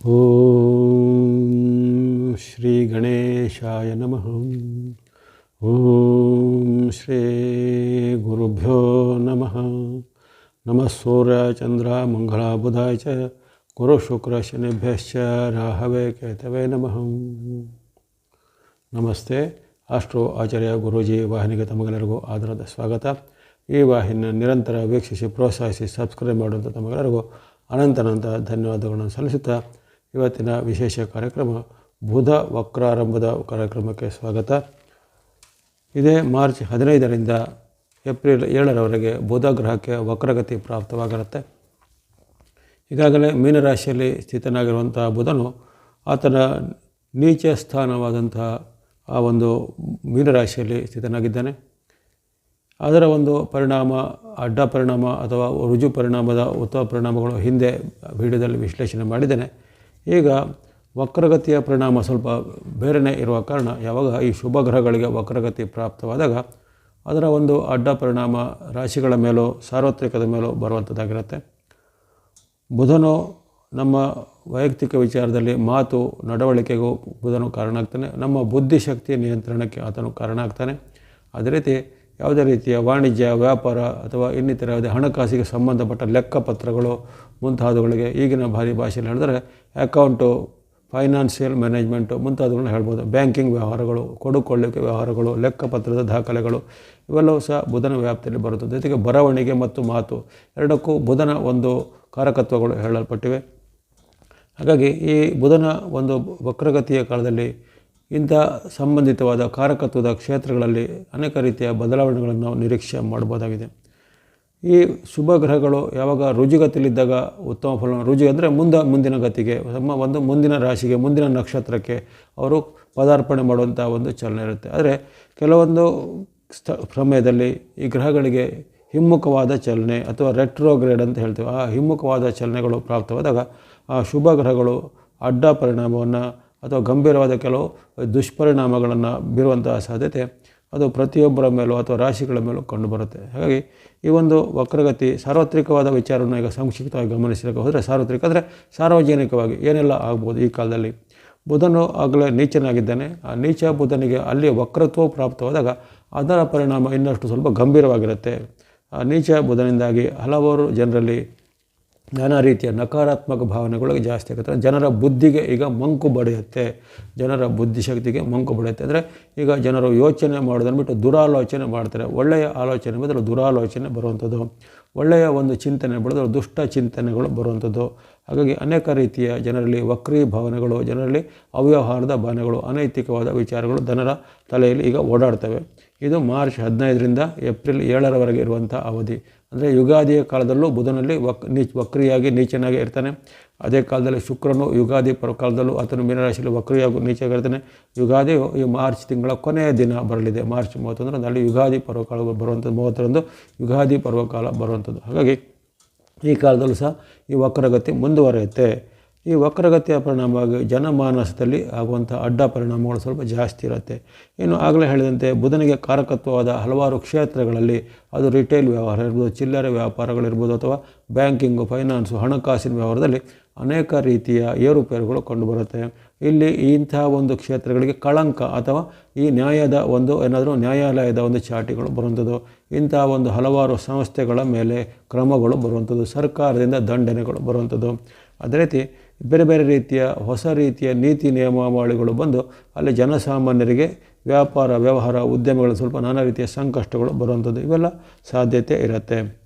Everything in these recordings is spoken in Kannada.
ಓಂ ಶ್ರೀ ಗಣೇಶಾಯ ನಮಃ ಓಂ ಶ್ರೀ ಗುರುಭ್ಯೋ ನಮಃ ನಮಃ ಸೂರ್ಯ ಚಂದ್ರ ಮಂಗಳ ಬುಧಾಯ ಚ ಗುರು ಶುಕ್ರ ಶನಿಭ್ಯಶ್ಚ ರಾಹವೇ ಕೇತವೇ ನಮಃ ನಮಸ್ತೆ ಅಷ್ಟು ಆಚಾರ್ಯ ಗುರೂಜಿ ವಾಹಿನಿಗೆ ತಮಗೆಲ್ಲರಿಗೂ ಆಧಾರದ ಸ್ವಾಗತ. ಈ ವಾಹಿನಿಯನ್ನು ನಿರಂತರ ವೀಕ್ಷಿಸಿ, ಪ್ರೋತ್ಸಾಹಿಸಿ ಸಬ್ಸ್ಕ್ರೈಬ್ ಮಾಡುವಂಥ ತಮಗೆಲ್ಲರಿಗೂ ಅನಂತನಂತ ಧನ್ಯವಾದಗಳನ್ನು ಸಲ್ಲಿಸುತ್ತಾ ಇವತ್ತಿನ ವಿಶೇಷ ಕಾರ್ಯಕ್ರಮ ಬುಧ ವಕ್ರಾರಂಭದ ಕಾರ್ಯಕ್ರಮಕ್ಕೆ ಸ್ವಾಗತ. ಇದೇ ಮಾರ್ಚ್ ಹದಿನೈದರಿಂದ ಏಪ್ರಿಲ್ ಏಳರವರೆಗೆ ಬುಧ ಗ್ರಹಕ್ಕೆ ವಕ್ರಗತಿ ಪ್ರಾಪ್ತವಾಗಿರುತ್ತೆ ಈಗಾಗಲೇ ಮೀನರಾಶಿಯಲ್ಲಿ ಸ್ಥಿತನಾಗಿರುವಂತಹ ಬುಧನು ಆತನ ನೀಚ ಸ್ಥಾನವಾದಂತಹ ಆ ಒಂದು ಮೀನರಾಶಿಯಲ್ಲಿ ಸ್ಥಿತನಾಗಿದ್ದಾನೆ. ಅದರ ಒಂದು ಪರಿಣಾಮ, ಅಡ್ಡ ಪರಿಣಾಮ ಅಥವಾ ರುಜು ಪರಿಣಾಮದ ಉತ್ತಮ ಪರಿಣಾಮಗಳು ಹಿಂದೆ ವಿಡಿಯೋದಲ್ಲಿ ವಿಶ್ಲೇಷಣೆ ಮಾಡಿದ್ದೇನೆ. ಈಗ ವಕ್ರಗತಿಯ ಪರಿಣಾಮ ಸ್ವಲ್ಪ ಬೇರೆಯೇ ಇರುವ ಕಾರಣ ಯಾವಾಗ ಈ ಶುಭ ಗ್ರಹಗಳಿಗೆ ವಕ್ರಗತಿ ಪ್ರಾಪ್ತವಾದಾಗ ಅದರ ಒಂದು ಅಡ್ಡ ಪರಿಣಾಮ ರಾಶಿಗಳ ಮೇಲೂ, ಸಾರ್ವತ್ರಿಕದ ಮೇಲೂ ಬರುವಂಥದ್ದಾಗಿರುತ್ತೆ. ಬುಧನು ನಮ್ಮ ವೈಯಕ್ತಿಕ ವಿಚಾರದಲ್ಲಿ ಮಾತು, ನಡವಳಿಕೆಗೂ ಬುಧನು ಕಾರಣ ಆಗ್ತಾನೆ. ನಮ್ಮ ಬುದ್ಧಿಶಕ್ತಿಯ ನಿಯಂತ್ರಣಕ್ಕೆ ಆತನು ಕಾರಣ ಆಗ್ತಾನೆ. ಅದೇ ರೀತಿ ಯಾವುದೇ ರೀತಿಯ ವಾಣಿಜ್ಯ, ವ್ಯಾಪಾರ ಅಥವಾ ಇನ್ನಿತರ ಯಾವುದೇ ಹಣಕಾಸಿಗೆ ಸಂಬಂಧಪಟ್ಟ ಲೆಕ್ಕಪತ್ರಗಳು ಮುಂತಾದವುಗಳಿಗೆ ಈಗಿನ ಭಾರಿ ಭಾಷೆಯಲ್ಲಿ ಹೇಳಿದ್ರೆ ಅಕೌಂಟು, ಫೈನಾನ್ಷಿಯಲ್ ಮ್ಯಾನೇಜ್ಮೆಂಟು ಮುಂತಾದವುಗಳನ್ನ ಹೇಳ್ಬೋದು. ಬ್ಯಾಂಕಿಂಗ್ ವ್ಯವಹಾರಗಳು, ಕೊಡುಕೊಳ್ಳಿಕೆ ವ್ಯವಹಾರಗಳು, ಲೆಕ್ಕಪತ್ರದ ದಾಖಲೆಗಳು ಇವೆಲ್ಲವೂ ಸಹ ಬುಧನ ವ್ಯಾಪ್ತಿಯಲ್ಲಿ ಬರುತ್ತದೆ. ಜೊತೆಗೆ ಬರವಣಿಗೆ ಮತ್ತು ಮಾತು ಎರಡಕ್ಕೂ ಬುಧನ ಒಂದು ಕಾರಕತ್ವಗಳು ಹೇಳಲ್ಪಟ್ಟಿವೆ. ಹಾಗಾಗಿ ಈ ಬುಧನ ಒಂದು ವಕ್ರಗತಿಯ ಕಾಲದಲ್ಲಿ ಇಂಥ ಸಂಬಂಧಿತವಾದ ಕಾರಕತ್ವದ ಕ್ಷೇತ್ರಗಳಲ್ಲಿ ಅನೇಕ ರೀತಿಯ ಬದಲಾವಣೆಗಳನ್ನು ನಾವು ನಿರೀಕ್ಷೆ ಮಾಡ್ಬೋದಾಗಿದೆ. ಈ ಶುಭ ಗ್ರಹಗಳು ಯಾವಾಗ ರುಜುಗತಿಯಲ್ಲಿದ್ದಾಗ ಉತ್ತಮ ಫಲ, ರುಜು ಅಂದರೆ ಮುಂದೆ, ಮುಂದಿನ ಗತಿಗೆ ತಮ್ಮ ಒಂದು ಮುಂದಿನ ರಾಶಿಗೆ, ಮುಂದಿನ ನಕ್ಷತ್ರಕ್ಕೆ ಅವರು ಪದಾರ್ಪಣೆ ಮಾಡುವಂಥ ಒಂದು ಚಲನೆ ಇರುತ್ತೆ. ಆದರೆ ಕೆಲವೊಂದು ಸ್ಥ ಸಮಯದಲ್ಲಿ ಈ ಗ್ರಹಗಳಿಗೆ ಹಿಮ್ಮುಖವಾದ ಚಲನೆ ಅಥವಾ ರೆಟ್ರೋಗ್ರೇಡ್ ಅಂತ ಹೇಳ್ತೀವಿ. ಆ ಹಿಮ್ಮುಖವಾದ ಚಲನೆಗಳು ಪ್ರಾಪ್ತವಾದಾಗ ಆ ಶುಭ ಗ್ರಹಗಳು ಅಡ್ಡ ಪರಿಣಾಮವನ್ನು ಅಥವಾ ಗಂಭೀರವಾದ ಕೆಲವು ದುಷ್ಪರಿಣಾಮಗಳನ್ನು ಬೀರುವಂತಹ ಸಾಧ್ಯತೆ ಅದು ಪ್ರತಿಯೊಬ್ಬರ ಮೇಲೂ ಅಥವಾ ರಾಶಿಗಳ ಮೇಲೂ ಕಂಡುಬರುತ್ತೆ. ಹಾಗಾಗಿ ಈ ಒಂದು ವಕ್ರಗತಿ ಸಾರ್ವತ್ರಿಕವಾದ ವಿಚಾರವನ್ನು ಈಗ ಸಂಕ್ಷಿಪ್ತವಾಗಿ ಗಮನಿಸಲಿಕ್ಕೆ ಹೋದರೆ ಸಾರ್ವತ್ರಿಕ ಅಂದರೆ ಸಾರ್ವಜನಿಕವಾಗಿ ಏನೆಲ್ಲ ಆಗ್ಬೋದು ಈ ಕಾಲದಲ್ಲಿ? ಬುಧನು ಆಗಲೇ ನೀಚನಾಗಿದ್ದಾನೆ. ಆ ನೀಚ ಬುಧನಿಗೆ ಅಲ್ಲಿ ವಕ್ರತ್ವ ಪ್ರಾಪ್ತವಾದಾಗ ಅದರ ಪರಿಣಾಮ ಇನ್ನಷ್ಟು ಸ್ವಲ್ಪ ಗಂಭೀರವಾಗಿರುತ್ತೆ. ಆ ನೀಚ ಬುಧನಿಂದಾಗಿ ಹಲವಾರು ಜನರಲ್ಲಿ ನಾನಾ ರೀತಿಯ ನಕಾರಾತ್ಮಕ ಭಾವನೆಗಳಿಗೆ ಜಾಸ್ತಿ ಆಗುತ್ತೆ. ಜನರ ಬುದ್ಧಿಗೆ ಈಗ ಮಂಕು ಬಡಿಯುತ್ತೆ. ಜನರ ಬುದ್ಧಿಶಕ್ತಿಗೆ ಮಂಕು ಬಡಿಯುತ್ತೆ. ಅಂದರೆ ಈಗ ಜನರು ಯೋಚನೆ ಮಾಡೋದನ್ನು ಬಿಟ್ಟು ದುರಾಲೋಚನೆ ಮಾಡ್ತಾರೆ. ಒಳ್ಳೆಯ ಆಲೋಚನೆ ಬದಲು ದುರಾಲೋಚನೆ ಬರುವಂಥದ್ದು. ಒಳ್ಳೆಯ ಒಂದು ಚಿಂತನೆ ಬೆಳೆದ್ರೆ ದುಷ್ಟ ಚಿಂತನೆಗಳು ಬರುವಂಥದ್ದು. ಹಾಗಾಗಿ ಅನೇಕ ರೀತಿಯ ಜನರಲ್ಲಿ ವಕ್ರೀ ಭಾವನೆಗಳು, ಜನರಲ್ಲಿ ಅವ್ಯವಹಾರದ ಭಾವನೆಗಳು, ಅನೈತಿಕವಾದ ವಿಚಾರಗಳು ಜನರ ತಲೆಯಲ್ಲಿ ಈಗ ಓಡಾಡ್ತವೆ. ಇದು ಮಾರ್ಚ್ ಹದಿನೈದರಿಂದ ಏಪ್ರಿಲ್ ಏಳರವರೆಗೆ ಇರುವಂಥ ಅವಧಿ. ಅಂದರೆ ಯುಗಾದಿಯ ಕಾಲದಲ್ಲೂ ಬುಧನಲ್ಲಿ ವಕ್ ನೀಚ್ ವಕ್ರಿಯಾಗಿ ನೀಚನಾಗಿ ಇರ್ತಾನೆ. ಅದೇ ಕಾಲದಲ್ಲಿ ಶುಕ್ರನು ಯುಗಾದಿ ಪರ ಕಾಲದಲ್ಲೂ ಆತನು ಮೀನರಾಶಿಯಲ್ಲಿ ವಕ್ರಿಯಾಗಿ ನೀಚಾಗಿರ್ತಾನೆ ಯುಗಾದಿಯು ಈ ಮಾರ್ಚ್ ತಿಂಗಳ ಕೊನೆಯ ದಿನ ಬರಲಿದೆ. ಮಾರ್ಚ್ ಮೂವತ್ತೊಂದರಂದು ಅಲ್ಲಿ ಯುಗಾದಿ ಪರ್ವಕಾಲ ಬರುವಂಥದ್ದು. ಮೂವತ್ತರಂದು ಯುಗಾದಿ ಪರ್ವಕಾಲ ಬರುವಂಥದ್ದು. ಹಾಗಾಗಿ ಈ ಕಾಲದಲ್ಲೂ ಸಹ ಈ ವಕ್ರಗತಿ ಮುಂದುವರಿಯುತ್ತೆ. ಈ ವಕ್ರಗತಿಯ ಪರಿಣಾಮವಾಗಿ ಜನಮಾನಸದಲ್ಲಿ ಆಗುವಂಥ ಅಡ್ಡ ಪರಿಣಾಮಗಳು ಸ್ವಲ್ಪ ಜಾಸ್ತಿ ಇರುತ್ತೆ. ಇನ್ನು ಆಗಲೇ ಹೇಳಿದಂತೆ ಬುಧನಿಗೆ ಕಾರಕತ್ವವಾದ ಹಲವಾರು ಕ್ಷೇತ್ರಗಳಲ್ಲಿ ಅದು ರಿಟೇಲ್ ವ್ಯವಹಾರ ಇರ್ಬೋದು, ಚಿಲ್ಲರೆ ವ್ಯಾಪಾರಗಳಿರ್ಬೋದು ಅಥವಾ ಬ್ಯಾಂಕಿಂಗು ಫೈನಾನ್ಸು ಹಣಕಾಸಿನ ವ್ಯವಹಾರದಲ್ಲಿ ಅನೇಕ ರೀತಿಯ ಏರುಪೇರುಗಳು ಕಂಡುಬರುತ್ತೆ. ಇಲ್ಲಿ ಇಂಥ ಒಂದು ಕ್ಷೇತ್ರಗಳಿಗೆ ಕಳಂಕ ಅಥವಾ ಈ ನ್ಯಾಯದ ಒಂದು ಏನಾದರೂ ನ್ಯಾಯಾಲಯದ ಒಂದು ಚಾಟಿಗಳು ಬರುವಂಥದ್ದು. ಇಂಥ ಒಂದು ಹಲವಾರು ಸಂಸ್ಥೆಗಳ ಮೇಲೆ ಕ್ರಮಗಳು ಬರುವಂಥದ್ದು, ಸರ್ಕಾರದಿಂದ ದಂಡನೆಗಳು ಬರುವಂಥದ್ದು. ಅದೇ ರೀತಿ ಬೇರೆ ಬೇರೆ ರೀತಿಯ ಹೊಸ ರೀತಿಯ ನೀತಿ ನಿಯಮಾವಳಿಗಳು ಬಂದು ಅಲ್ಲಿ ಜನಸಾಮಾನ್ಯರಿಗೆ ವ್ಯಾಪಾರ, ವ್ಯವಹಾರ ಉದ್ಯಮಗಳು ಸ್ವಲ್ಪ ನಾನಾ ರೀತಿಯ ಸಂಕಷ್ಟಗಳು ಬರುವಂಥದ್ದು ಇವೆಲ್ಲ ಸಾಧ್ಯತೆ ಇರುತ್ತೆ.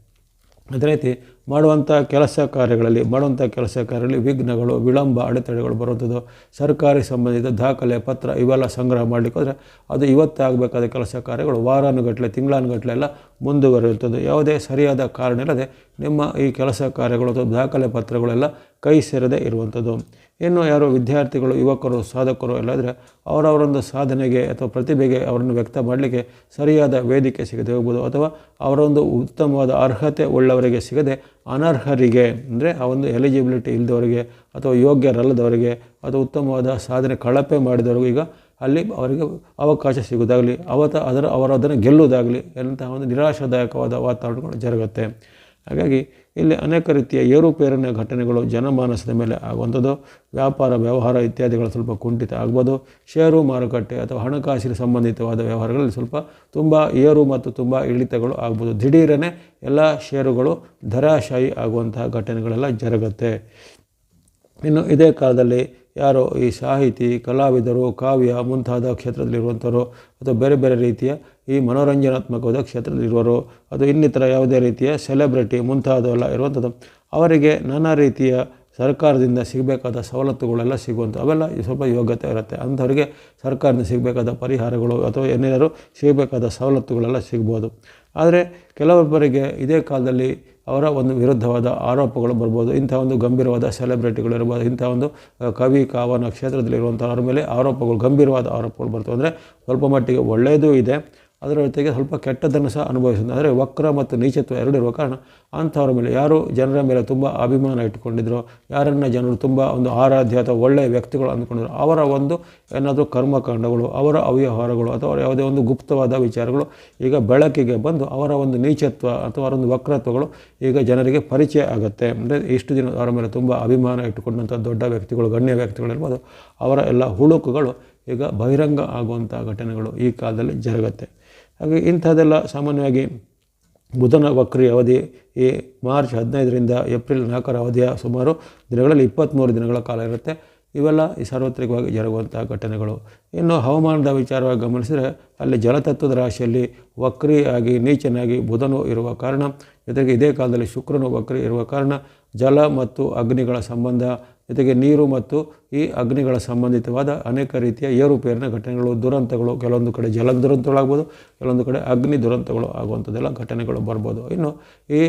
ಅದೇ ರೀತಿ ಮಾಡುವಂಥ ಕೆಲಸ ಕಾರ್ಯಗಳಲ್ಲಿ, ಮಾಡುವಂಥ ಕೆಲಸ ಕಾರ್ಯಗಳಲ್ಲಿ ವಿಘ್ನಗಳು, ವಿಳಂಬ, ಅಡೆತಡೆಗಳು ಬರುವಂಥದ್ದು, ಸರ್ಕಾರಿ ಸಂಬಂಧಿತ ದಾಖಲೆ, ಪತ್ರ ಇವೆಲ್ಲ ಸಂಗ್ರಹ ಮಾಡಲಿಕ್ಕೆ ಹೋದರೆ ಅದು ಇವತ್ತೇ ಆಗಬೇಕಾದ ಕೆಲಸ ಕಾರ್ಯಗಳು ವಾರಾನುಗಟ್ಟಲೆ ತಿಂಗಳಾನುಗಟ್ಟಲೆ ಎಲ್ಲ ಮುಂದುವರಿಯುತ್ತದೆ ಯಾವುದೇ ಸರಿಯಾದ ಕಾರಣ ಇಲ್ಲದೆ ನಿಮ್ಮ ಈ ಕೆಲಸ ಕಾರ್ಯಗಳು ಅಥವಾ ದಾಖಲೆ ಪತ್ರಗಳೆಲ್ಲ ಕೈ ಸೇರದೆ ಇರುವಂಥದ್ದು. ಇನ್ನು ಯಾರು ವಿದ್ಯಾರ್ಥಿಗಳು, ಯುವಕರು, ಸಾಧಕರು ಎಲ್ಲಾದರೆ ಅವರವರೊಂದು ಸಾಧನೆಗೆ ಅಥವಾ ಪ್ರತಿಭೆಗೆ ಅವರನ್ನು ವ್ಯಕ್ತ ಮಾಡಲಿಕ್ಕೆ ಸರಿಯಾದ ವೇದಿಕೆ ಸಿಗದೆ ಹೋಗ್ಬೋದು ಅಥವಾ ಅವರೊಂದು ಉತ್ತಮವಾದ ಅರ್ಹತೆ ಉಳ್ಳವರಿಗೆ ಸಿಗದೆ ಅನರ್ಹರಿಗೆ, ಅಂದರೆ ಆ ಒಂದು ಎಲಿಜಿಬಿಲಿಟಿ ಇಲ್ಲದವರಿಗೆ ಅಥವಾ ಯೋಗ್ಯರಲ್ಲದವರಿಗೆ ಅಥವಾ ಉತ್ತಮವಾದ ಸಾಧನೆ ಕಳಪೆ ಮಾಡಿದವರಿಗೂ ಈಗ ಅಲ್ಲಿ ಅವರಿಗೆ ಅವಕಾಶ ಸಿಗೋದಾಗಲಿ ಅವತ ಅದರ ಅವರದನ್ನು ಗೆಲ್ಲುವುದಾಗಲಿ ಎಂತಹ ಒಂದು ನಿರಾಶಾದಾಯಕವಾದ ವಾತಾವರಣಗಳು ಜರುಗುತ್ತೆ. ಹಾಗಾಗಿ ಇಲ್ಲಿ ಅನೇಕ ರೀತಿಯ ಏರುಪೇರಿನ ಘಟನೆಗಳು, ಜನಮಾನಸದ ಮೇಲೆ ಆಗುವಂಥದ್ದು, ವ್ಯಾಪಾರ, ವ್ಯವಹಾರ ಇತ್ಯಾದಿಗಳು ಸ್ವಲ್ಪ ಕುಂಠಿತ ಆಗ್ಬೋದು. ಷೇರು ಮಾರುಕಟ್ಟೆ ಅಥವಾ ಹಣಕಾಸಿನ ಸಂಬಂಧಿತವಾದ ವ್ಯವಹಾರಗಳಲ್ಲಿ ಸ್ವಲ್ಪ ತುಂಬ ಏರು ಮತ್ತು ತುಂಬ ಇಳಿತಗಳು ಆಗ್ಬೋದು. ದಿಢೀರನೆ ಎಲ್ಲ ಷೇರುಗಳು ಧರಾಶಾಯಿ ಆಗುವಂತಹ ಘಟನೆಗಳೆಲ್ಲ ಜರುಗುತ್ತೆ. ಇನ್ನು ಇದೇ ಕಾಲದಲ್ಲಿ ಯಾರು ಈ ಸಾಹಿತಿ, ಕಲಾವಿದರು, ಕಾವ್ಯ ಮುಂತಾದ ಕ್ಷೇತ್ರದಲ್ಲಿರುವಂಥವರು ಅಥವಾ ಬೇರೆ ಬೇರೆ ರೀತಿಯ ಈ ಮನೋರಂಜನಾತ್ಮಕವಾದ ಕ್ಷೇತ್ರದಲ್ಲಿರುವವರು, ಅದು ಇನ್ನಿತರ ಯಾವುದೇ ರೀತಿಯ ಸೆಲೆಬ್ರಿಟಿ ಮುಂತಾದವೆಲ್ಲ ಇರುವಂಥದ್ದು, ಅವರಿಗೆ ನಾನಾ ರೀತಿಯ ಸರ್ಕಾರದಿಂದ ಸಿಗಬೇಕಾದ ಸವಲತ್ತುಗಳೆಲ್ಲ ಸಿಗುವಂಥ ಅವೆಲ್ಲ ಸ್ವಲ್ಪ ಯೋಗ್ಯತೆ ಇರುತ್ತೆ. ಅಂಥವರಿಗೆ ಸರ್ಕಾರದಿಂದ ಸಿಗಬೇಕಾದ ಪರಿಹಾರಗಳು ಅಥವಾ ಏನೇನಾದ್ರು ಸಿಗಬೇಕಾದ ಸವಲತ್ತುಗಳೆಲ್ಲ ಸಿಗ್ಬೋದು. ಆದರೆ ಕೆಲವೊಬ್ಬರಿಗೆ ಇದೇ ಕಾಲದಲ್ಲಿ ಅವರ ಒಂದು ವಿರುದ್ಧವಾದ ಆರೋಪಗಳು ಬರ್ಬೋದು. ಇಂಥ ಒಂದು ಗಂಭೀರವಾದ ಸೆಲೆಬ್ರಿಟಿಗಳು ಇರ್ಬೋದು. ಇಂಥ ಒಂದು ಕವಿ ಕಾವನ ಕ್ಷೇತ್ರದಲ್ಲಿರುವಂಥವ್ರ ಮೇಲೆ ಆರೋಪಗಳು, ಗಂಭೀರವಾದ ಆರೋಪಗಳು ಬರ್ತವೆ. ಅಂದರೆ ಸ್ವಲ್ಪ ಮಟ್ಟಿಗೆ ಒಳ್ಳೆಯದೂ ಇದೆ. ಅದರ ಜೊತೆಗೆ ಸ್ವಲ್ಪ ಕೆಟ್ಟದ್ದನ್ನು ಸಹ ಅನುಭವಿಸಿದ ಅಂದರೆ ವಕ್ರ ಮತ್ತು ನೀಚತ್ವ ಎರಡು ಇರುವ ಕಾರಣ ಅಂಥವ್ರ ಮೇಲೆ ಯಾರು ಜನರ ಮೇಲೆ ತುಂಬ ಅಭಿಮಾನ ಇಟ್ಟುಕೊಂಡಿದ್ರು, ಯಾರನ್ನು ಜನರು ತುಂಬ ಒಂದು ಆರಾಧ್ಯ ಅಥವಾ ಒಳ್ಳೆಯ ವ್ಯಕ್ತಿಗಳು ಅಂದ್ಕೊಂಡಿದ್ರು, ಅವರ ಒಂದು ಏನಾದರೂ ಕರ್ಮಕಾಂಡಗಳು, ಅವರ ಅವ್ಯವಹಾರಗಳು ಅಥವಾ ಯಾವುದೇ ಒಂದು ಗುಪ್ತವಾದ ವಿಚಾರಗಳು ಈಗ ಬೆಳಕಿಗೆ ಬಂದು ಅವರ ಒಂದು ನೀಚತ್ವ ಅಥವಾ ಅವರ ಒಂದು ವಕ್ರತ್ವಗಳು ಈಗ ಜನರಿಗೆ ಪರಿಚಯ ಆಗುತ್ತೆ. ಅಂದರೆ ಇಷ್ಟು ದಿನ ಅವರ ಮೇಲೆ ತುಂಬ ಅಭಿಮಾನ ಇಟ್ಟುಕೊಂಡಂಥ ದೊಡ್ಡ ವ್ಯಕ್ತಿಗಳು, ಗಣ್ಯ ವ್ಯಕ್ತಿಗಳಿರ್ಬೋದು, ಅವರ ಎಲ್ಲ ಹುಳುಕುಗಳು ಈಗ ಬಹಿರಂಗ ಆಗುವಂಥ ಘಟನೆಗಳು ಈ ಕಾಲದಲ್ಲಿ ಜರುಗುತ್ತೆ. ಹಾಗೆ ಇಂಥದ್ದೆಲ್ಲ ಸಾಮಾನ್ಯವಾಗಿ ಬುಧನ ವಕ್ರಿ ಅವಧಿ ಈ ಮಾರ್ಚ್ ಹದಿನೈದರಿಂದ ಏಪ್ರಿಲ್ ನಾಲ್ಕರ ಅವಧಿಯ ಸುಮಾರು ದಿನಗಳಲ್ಲಿ ಇಪ್ಪತ್ತ್ಮೂರು ದಿನಗಳ ಕಾಲ ಇರುತ್ತೆ. ಇವೆಲ್ಲ ಈ ಸಾರ್ವತ್ರಿಕವಾಗಿ ಜರುಗುವಂಥ ಘಟನೆಗಳು. ಇನ್ನು ಹವಾಮಾನದ ವಿಚಾರವಾಗಿ ಗಮನಿಸಿದರೆ ಅಲ್ಲಿ ಜಲತತ್ವದ ರಾಶಿಯಲ್ಲಿ ವಕ್ರಿಯಾಗಿ ನೀಚನಾಗಿ ಬುಧನು ಇರುವ ಕಾರಣ, ಜೊತೆಗೆ ಇದೇ ಕಾಲದಲ್ಲಿ ಶುಕ್ರನು ವಕ್ರಿ ಇರುವ ಕಾರಣ ಜಲ ಮತ್ತು ಅಗ್ನಿಗಳ ಸಂಬಂಧ ಜೊತೆಗೆ ನೀರು ಮತ್ತು ಈ ಅಗ್ನಿಗಳ ಸಂಬಂಧಿತವಾದ ಅನೇಕ ರೀತಿಯ ಏರುಪೇರಿನ ಘಟನೆಗಳು, ದುರಂತಗಳು, ಕೆಲವೊಂದು ಕಡೆ ಜಲ ದುರಂತಗಳಾಗ್ಬೋದು, ಕೆಲವೊಂದು ಕಡೆ ಅಗ್ನಿ ದುರಂತಗಳು ಆಗುವಂಥದ್ದೆಲ್ಲ ಘಟನೆಗಳು ಬರ್ಬೋದು. ಇನ್ನು ಈ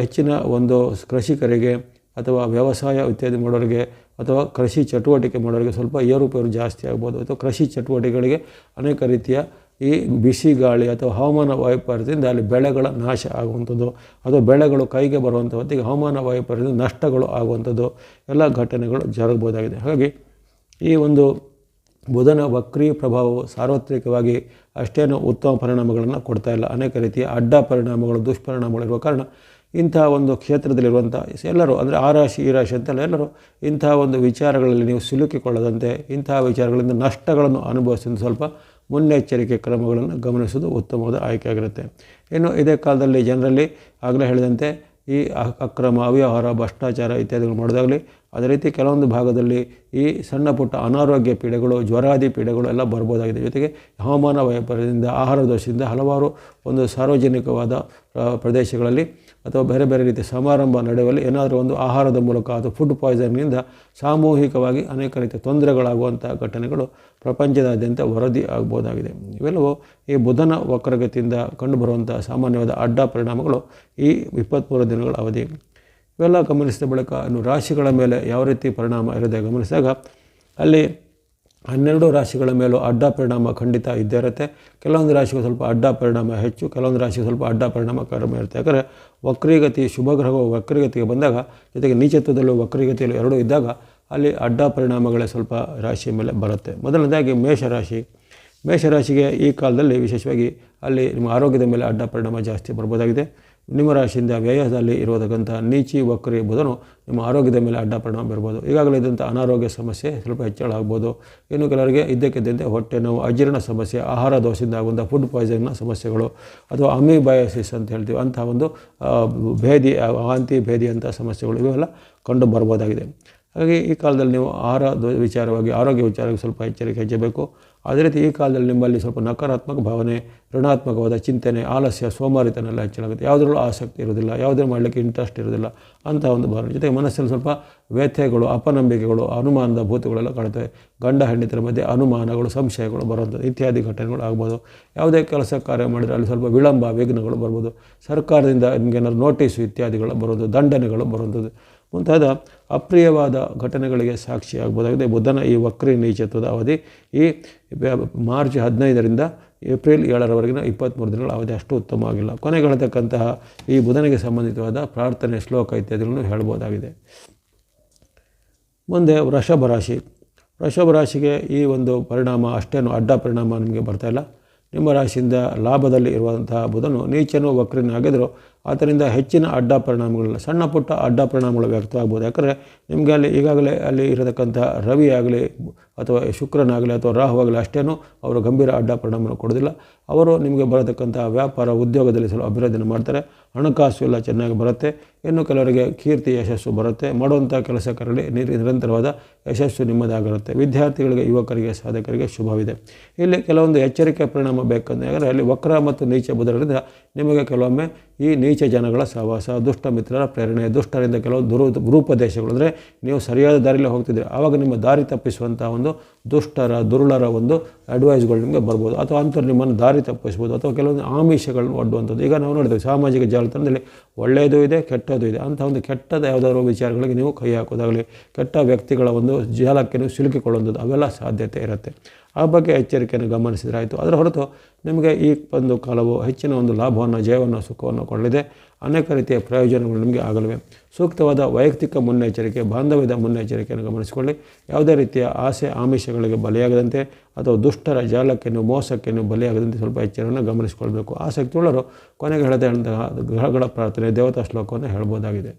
ಹೆಚ್ಚಿನ ಒಂದು ಕೃಷಿಕರಿಗೆ ಅಥವಾ ವ್ಯವಸಾಯ ಇತ್ಯಾದಿ ಮಾಡೋರಿಗೆ ಅಥವಾ ಕೃಷಿ ಚಟುವಟಿಕೆ ಮಾಡೋರಿಗೆ ಸ್ವಲ್ಪ ಏರುಪೇರು ಜಾಸ್ತಿ ಆಗ್ಬೋದು. ಅಥವಾ ಕೃಷಿ ಚಟುವಟಿಕೆಗಳಿಗೆ ಅನೇಕ ರೀತಿಯ ಈ ಬಿಸಿ ಗಾಳಿ ಅಥವಾ ಹವಾಮಾನ ವೈಪರೀತ್ಯದಿಂದ ಅಲ್ಲಿ ಬೆಳೆಗಳ ನಾಶ ಆಗುವಂಥದ್ದು ಅಥವಾ ಬೆಳೆಗಳು ಕೈಗೆ ಬರುವಂಥ ಹೊತ್ತಿಗೆ ಹವಾಮಾನ ವೈಪರೀತ್ಯದಿಂದ ನಷ್ಟಗಳು ಆಗುವಂಥದ್ದು ಎಲ್ಲ ಘಟನೆಗಳು ಜರುಗಬಹುದಾಗಿದೆ. ಹಾಗಾಗಿ ಈ ಒಂದು ಬುಧನ ವಕ್ರಿ ಪ್ರಭಾವವು ಸಾರ್ವತ್ರಿಕವಾಗಿ ಅಷ್ಟೇನೂ ಉತ್ತಮ ಪರಿಣಾಮಗಳನ್ನು ಕೊಡ್ತಾ ಇಲ್ಲ. ಅನೇಕ ರೀತಿಯ ಅಡ್ಡ ಪರಿಣಾಮಗಳು, ದುಷ್ಪರಿಣಾಮಗಳು ಇರುವ ಕಾರಣ ಇಂಥ ಒಂದು ಕ್ಷೇತ್ರದಲ್ಲಿರುವಂಥ ಎಲ್ಲರೂ ಅಂದರೆ ಆ ರಾಶಿ, ಈ ರಾಶಿ ಅಂತೆಲ್ಲ ಎಲ್ಲರೂ ಇಂಥ ಒಂದು ವಿಚಾರಗಳಲ್ಲಿ ನೀವು ಸಿಲುಕಿಕೊಳ್ಳದಂತೆ ಇಂತಹ ವಿಚಾರಗಳಿಂದ ನಷ್ಟಗಳನ್ನು ಅನುಭವಿಸಿದ ಸ್ವಲ್ಪ ಮುನ್ನೆಚ್ಚರಿಕೆ ಕ್ರಮಗಳನ್ನು ಗಮನಿಸುವುದು ಉತ್ತಮವಾದ ಆಯ್ಕೆಯಾಗಿರುತ್ತೆ. ಇನ್ನು ಇದೇ ಕಾಲದಲ್ಲಿ ಜನರಲ್ಲಿ ಆಗಲೇ ಹೇಳಿದಂತೆ ಈ ಅಕ್ರಮ, ಅವ್ಯವಹಾರ, ಭ್ರಷ್ಟಾಚಾರ ಇತ್ಯಾದಿಗಳು ಮಾಡೋದಾಗಲಿ ಅದೇ ರೀತಿ ಕೆಲವೊಂದು ಭಾಗದಲ್ಲಿ ಈ ಸಣ್ಣ ಪುಟ್ಟ ಅನಾರೋಗ್ಯ ಪೀಡೆಗಳು, ಜ್ವರಾದಿ ಪೀಡೆಗಳು ಎಲ್ಲ ಬರ್ಬೋದಾಗಿದೆ. ಜೊತೆಗೆ ಹವಾಮಾನ ವೈಪರ್ಯದಿಂದ ಆಹಾರ ದೋಷದಿಂದ ಹಲವಾರು ಒಂದು ಸಾರ್ವಜನಿಕವಾದ ಪ್ರದೇಶಗಳಲ್ಲಿ ಅಥವಾ ಬೇರೆ ಬೇರೆ ರೀತಿಯ ಸಮಾರಂಭ ನಡೆಯುವಲ್ಲಿ ಏನಾದರೂ ಒಂದು ಆಹಾರದ ಮೂಲಕ ಅಥವಾ ಫುಡ್ ಪಾಯ್ಸನ್ನಿಂದ ಸಾಮೂಹಿಕವಾಗಿ ಅನೇಕ ರೀತಿಯ ತೊಂದರೆಗಳಾಗುವಂಥ ಘಟನೆಗಳು ಪ್ರಪಂಚದಾದ್ಯಂತ ವರದಿ ಆಗ್ಬೋದಾಗಿದೆ. ಇವೆಲ್ಲವೂ ಈ ಬುಧನ ವಕ್ರಗತಿಯಿಂದ ಕಂಡುಬರುವಂಥ ಸಾಮಾನ್ಯವಾದ ಅಡ್ಡ ಪರಿಣಾಮಗಳು ಈ ಇಪ್ಪತ್ತ್ಮೂರು ದಿನಗಳ ಅವಧಿ. ಇವೆಲ್ಲ ಗಮನಿಸಿದ ಬಳಿಕ ಇನ್ನು ರಾಶಿಗಳ ಮೇಲೆ ಯಾವ ರೀತಿ ಪರಿಣಾಮ ಇರದೆ ಗಮನಿಸಿದಾಗ ಅಲ್ಲಿ ಹನ್ನೆರಡು ರಾಶಿಗಳ ಮೇಲೂ ಅಡ್ಡ ಪರಿಣಾಮ ಖಂಡಿತ ಇದ್ದೇ ಇರುತ್ತೆ. ಕೆಲವೊಂದು ರಾಶಿಗೆ ಸ್ವಲ್ಪ ಅಡ್ಡ ಪರಿಣಾಮ ಹೆಚ್ಚು, ಕೆಲವೊಂದು ರಾಶಿಗೆ ಸ್ವಲ್ಪ ಅಡ್ಡ ಪರಿಣಾಮ ಕಡಿಮೆ ಇರುತ್ತೆ. ಯಾಕಂದರೆ ವಕ್ರಿಗತಿ, ಶುಭಗ್ರಹವು ವಕ್ರೀಗತಿಗೆ ಬಂದಾಗ, ಜೊತೆಗೆ ನೀಚತ್ವದಲ್ಲೂ ವಕ್ರಿಗತಿಯಲ್ಲೂ ಎರಡೂ ಇದ್ದಾಗ, ಅಲ್ಲಿ ಅಡ್ಡ ಪರಿಣಾಮಗಳೇ ಸ್ವಲ್ಪ ರಾಶಿಯ ಮೇಲೆ ಬರುತ್ತೆ. ಮೊದಲನೇದಾಗಿ ಮೇಷರಾಶಿ. ಮೇಷರಾಶಿಗೆ ಈ ಕಾಲದಲ್ಲಿ ವಿಶೇಷವಾಗಿ ಅಲ್ಲಿ ನಿಮ್ಮ ಆರೋಗ್ಯದ ಮೇಲೆ ಅಡ್ಡ ಪರಿಣಾಮ ಜಾಸ್ತಿ ಬರ್ಬೋದಾಗಿದೆ. ನಿಮ್ಮ ರಾಶಿಯಿಂದ ವ್ಯಯದಲ್ಲಿ ಇರೋದಕ್ಕಂಥ ನೀಚಿ, ವಕ್ರಿ ಎಂಬುದನ್ನು ನಿಮ್ಮ ಆರೋಗ್ಯದ ಮೇಲೆ ಅಡ್ಡ ಪರಿಣಾಮ ಬೀರ್ಬೋದು. ಈಗಾಗಲೇ ಇದ್ದಂಥ ಅನಾರೋಗ್ಯ ಸಮಸ್ಯೆ ಸ್ವಲ್ಪ ಹೆಚ್ಚಳ ಆಗ್ಬೋದು. ಇನ್ನು ಕೆಲವರಿಗೆ ಇದ್ದಕ್ಕಿದ್ದಂತೆ ಹೊಟ್ಟೆ ನೋವು, ಅಜೀರ್ಣ ಸಮಸ್ಯೆ, ಆಹಾರ ದೋಷದಿಂದ ಆಗುವಂಥ ಫುಡ್ ಪಾಯ್ಸನ್ನ ಸಮಸ್ಯೆಗಳು ಅಥವಾ ಅಮಿಬಯೋಸಿಸ್ ಅಂತ ಹೇಳ್ತೀವಿ. ಅಂಥ ಒಂದು ಭೇದಿ ವಾಂತಿ ಭೇದಿ ಅಂಥ ಸಮಸ್ಯೆಗಳು ಇವೆಲ್ಲ ಕಂಡು ಬರ್ಬೋದಾಗಿದೆ. ಹಾಗಾಗಿ ಈ ಕಾಲದಲ್ಲಿ ನೀವು ಆಹಾರ ವಿಚಾರವಾಗಿ, ಆರೋಗ್ಯ ವಿಚಾರವಾಗಿ ಸ್ವಲ್ಪ ಎಚ್ಚರಿಕೆ ಹೆಚ್ಚಬೇಕು. ಅದೇ ರೀತಿ ಈ ಕಾಲದಲ್ಲಿ ನಿಮ್ಮಲ್ಲಿ ಸ್ವಲ್ಪ ನಕಾರಾತ್ಮಕ ಭಾವನೆ, ಋಣಾತ್ಮಕವಾದ ಚಿಂತನೆ, ಆಲಸ್ಯ ಸೋಮಾರಿತನ ಎಲ್ಲ ಹೆಚ್ಚಳಾಗುತ್ತೆ ಯಾವುದರಲ್ಲೂ ಆಸಕ್ತಿ ಇರೋದಿಲ್ಲ ಯಾವುದೇ ಮಾಡಲಿಕ್ಕೆ ಇಂಟ್ರೆಸ್ಟ್ ಇರೋದಿಲ್ಲ ಅಂಥ ಒಂದು ಭಾವನೆ. ಜೊತೆಗೆ ಮನಸ್ಸಲ್ಲಿ ಸ್ವಲ್ಪ ವ್ಯಥೆಗಳು, ಅಪನಂಬಿಕೆಗಳು, ಅನುಮಾನದ ಭೂತಗಳೆಲ್ಲ ಕಾಣುತ್ತವೆ. ಗಂಡ ಹೆಂಡತಿರ ಮಧ್ಯೆ ಅನುಮಾನಗಳು, ಸಂಶಯಗಳು ಬರುವಂಥದ್ದು. ಇತ್ಯಾದಿ ಘಟನೆಗಳು ಆಗ್ಬೋದು. ಯಾವುದೇ ಕೆಲಸ ಕಾರ್ಯ ಮಾಡಿದರೆ ಅಲ್ಲಿ ಸ್ವಲ್ಪ ವಿಳಂಬ, ವಿಘ್ನಗಳು ಬರ್ಬೋದು. ಸರ್ಕಾರದಿಂದ ನಿಮಗೇನಾದ್ರು ನೋಟಿಸು ಇತ್ಯಾದಿಗಳು ಬರೋದು ದಂಡನೆಗಳು ಬರುವಂಥದ್ದು. ಮುಂತಾದ ಅಪ್ರಿಯವಾದ ಘಟನೆಗಳಿಗೆ ಸಾಕ್ಷಿಯಾಗಬಹುದಾಗಿದೆ. ಬುಧನ ಈ ವಕ್ರಿ ನೀಚತ್ವದ ಅವಧಿ ಈ ಮಾರ್ಚ್ ಹದಿನೈದರಿಂದ ಏಪ್ರಿಲ್ ಏಳರವರೆಗಿನ ಇಪ್ಪತ್ತ್ಮೂರು ದಿನಗಳ ಅವಧಿ ಅಷ್ಟು ಉತ್ತಮವಾಗಿಲ್ಲ ಕೊನೆಗೆ ಹೇಳ್ತಕ್ಕಂತಹ ಈ ಬುಧನಿಗೆ ಸಂಬಂಧಿತವಾದ ಪ್ರಾರ್ಥನೆ ಶ್ಲೋಕ ಇತ್ಯಾದಿಗಳನ್ನು ಹೇಳ್ಬೋದಾಗಿದೆ ಮುಂದೆ ವೃಷಭ ರಾಶಿ. ವೃಷಭ ರಾಶಿಗೆ ಈ ಒಂದು ಪರಿಣಾಮ ಅಷ್ಟೇನು ಅಡ್ಡ ಪರಿಣಾಮ ನಿಮಗೆ ಬರ್ತಾಯಿಲ್ಲ ನಿಮ್ಮ ರಾಶಿಯಿಂದ ಲಾಭದಲ್ಲಿ ಇರುವಂತಹ ಬುಧನು ನೀಚನು ವಕ್ರನಾಗಿದ್ದರೂ ಆದ್ದರಿಂದ ಹೆಚ್ಚಿನ ಅಡ್ಡ ಪರಿಣಾಮಗಳಿಲ್ಲ ಸಣ್ಣ ಪುಟ್ಟ ಅಡ್ಡ ಪರಿಣಾಮಗಳು ವ್ಯಕ್ತವಾಗ್ಬೋದು. ಯಾಕಂದರೆ ನಿಮಗೆ ಅಲ್ಲಿ ಈಗಾಗಲೇ ಅಲ್ಲಿ ಇರತಕ್ಕಂಥ ರವಿ ಆಗಲಿ ಅಥವಾ ಶುಕ್ರನಾಗಲಿ ಅಥವಾ ರಾಹು ಆಗಲಿ ಅಷ್ಟೇನು ಅವರು ಗಂಭೀರ ಅಡ್ಡ ಪರಿಣಾಮವನ್ನು ಕೊಡೋದಿಲ್ಲ ಅವರು ನಿಮಗೆ ಬರತಕ್ಕಂಥ ವ್ಯಾಪಾರ ಉದ್ಯೋಗದಲ್ಲಿ ಸ್ವಲ್ಪ ಅಭಿವೃದ್ಧಿಯನ್ನು ಮಾಡ್ತಾರೆ. ಹಣಕಾಸು ಎಲ್ಲ ಚೆನ್ನಾಗಿ ಬರುತ್ತೆ. ಇನ್ನು ಕೆಲವರಿಗೆ ಕೀರ್ತಿ, ಯಶಸ್ಸು ಬರುತ್ತೆ. ಮಾಡುವಂಥ ಕೆಲಸ ಕರಡಿ ನಿರ್- ನಿರಂತರವಾದ ಯಶಸ್ಸು ನಿಮ್ಮದಾಗಿರುತ್ತೆ. ವಿದ್ಯಾರ್ಥಿಗಳಿಗೆ, ಯುವಕರಿಗೆ, ಸಾಧಕರಿಗೆ ಶುಭವಿದೆ. ಇಲ್ಲಿ ಕೆಲವೊಂದು ಎಚ್ಚರಿಕೆ ಪರಿಣಾಮ ಬೇಕಂದ್ರೆ ಅಲ್ಲಿ ವಕ್ರ ಮತ್ತು ನೀಚ ಬುಧರಿಂದ ನಿಮಗೆ ಕೆಲವೊಮ್ಮೆ ಈ ನೀಚ ಜನಗಳ ಸಹವಾಸ, ದುಷ್ಟ ಮಿತ್ರರ ಪ್ರೇರಣೆ, ದುಷ್ಟರಿಂದ ಕೆಲವು ದುರು ದುರುಪದೇಶಗಳು ಅಂದರೆ ನೀವು ಸರಿಯಾದ ದಾರಿಯಲ್ಲಿ ಹೋಗ್ತಿದ್ದೀರಿ. ಆವಾಗ ನಿಮ್ಮ ದಾರಿ ತಪ್ಪಿಸುವಂಥ ಒಂದು ದುಷ್ಟರ, ದುರುಳರ ಒಂದು ಅಡ್ವೈಸ್ಗಳು ನಿಮಗೆ ಬರ್ಬೋದು. ಅಥವಾ ಅಂಥವ್ರು ನಿಮ್ಮನ್ನು ದಾರಿ ತಪ್ಪಿಸ್ಬೋದು. ಅಥವಾ ಕೆಲವೊಂದು ಆಮಿಷಗಳನ್ನು ಒಡ್ಡುವಂಥದ್ದು. ಈಗ ನಾವು ನೋಡಿದ್ವಿ ಸಾಮಾಜಿಕ ಜಾಲತಾಣದಲ್ಲಿ ಒಳ್ಳೆಯದು ಇದೆ, ಕೆಟ್ಟದ್ದು ಇದೆ. ಅಂಥ ಒಂದು ಕೆಟ್ಟದ ಯಾವುದಾದ್ರು ವಿಚಾರಗಳಿಗೆ ನೀವು ಕೈ ಹಾಕೋದಾಗಲಿ, ಕೆಟ್ಟ ವ್ಯಕ್ತಿಗಳ ಒಂದು ಜಾಲಕ್ಕೆ ನೀವು ಸಿಲುಕಿಕೊಳ್ಳುವಂಥದ್ದು, ಅವೆಲ್ಲ ಸಾಧ್ಯತೆ ಇರುತ್ತೆ. ಆ ಬಗ್ಗೆ ಎಚ್ಚರಿಕೆಯನ್ನು ಗಮನಿಸಿದರೆ ಅದರ ಹೊರತು ನಿಮಗೆ ಈ ಒಂದು ಕಾಲವು ಹೆಚ್ಚಿನ ಒಂದು ಲಾಭವನ್ನು, ಜಯವನ್ನು, ಸುಖವನ್ನು ಕೊಡಲಿದೆ. ಅನೇಕ ರೀತಿಯ ಪ್ರಯೋಜನಗಳು ನಿಮಗೆ ಆಗಲಿವೆ. ಸೂಕ್ತವಾದ ವೈಯಕ್ತಿಕ ಮುನ್ನೆಚ್ಚರಿಕೆ, ಬಾಂಧವ್ಯದ ಮುನ್ನೆಚ್ಚರಿಕೆಯನ್ನು ಗಮನಿಸಿಕೊಳ್ಳಿ. ಯಾವುದೇ ರೀತಿಯ ಆಸೆ, ಆಮಿಷಗಳಿಗೆ ಬಲಿಯಾಗದಂತೆ ಅಥವಾ ದುಷ್ಟರ ಜಾಲಕ್ಕೆ ನೀವು ಮೋಸಕ್ಕೆ ನೀವು ಬಲಿಯಾಗದಂತೆ ಸ್ವಲ್ಪ ಎಚ್ಚರವನ್ನು ಗಮನಿಸಿಕೊಳ್ಬೇಕು. ಆಸಕ್ತಿಯುಳ್ಳರು ಕೊನೆಗೆ ಕೊನೆಗೆ ಅಂತಹ ಗ್ರಹಗಳ ಪ್ರಾರ್ಥನೆ, ದೇವತಾ ಶ್ಲೋಕವನ್ನು ಹೇಳ್ಬೋದಾಗಿದೆ.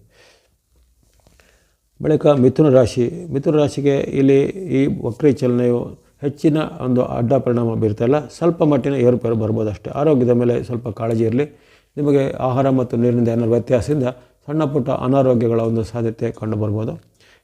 ಬಳಿಕ ಮಿಥುನ ರಾಶಿ. ಮಿಥುನ ರಾಶಿಗೆ ಇಲ್ಲಿ ಈ ವಕ್ರಿ ಚಲನೆಯು ಹೆಚ್ಚಿನ ಒಂದು ಅಡ್ಡ ಪರಿಣಾಮ ಬೀರ್ತಾಯಿಲ್ಲ ಸ್ವಲ್ಪ ಮಟ್ಟಿನ ಏರುಪೇರು ಬರ್ಬೋದು ಅಷ್ಟೇ ಆರೋಗ್ಯದ ಮೇಲೆ ಸ್ವಲ್ಪ ಕಾಳಜಿ ಇರಲಿ. ನಿಮಗೆ ಆಹಾರ ಮತ್ತು ನೀರಿನಿಂದ ಏನಾದ್ರು ವ್ಯತ್ಯಾಸದಿಂದ ಸಣ್ಣ ಪುಟ್ಟ ಅನಾರೋಗ್ಯಗಳ ಒಂದು ಸಾಧ್ಯತೆ ಕಂಡು ಬರ್ಬೋದು.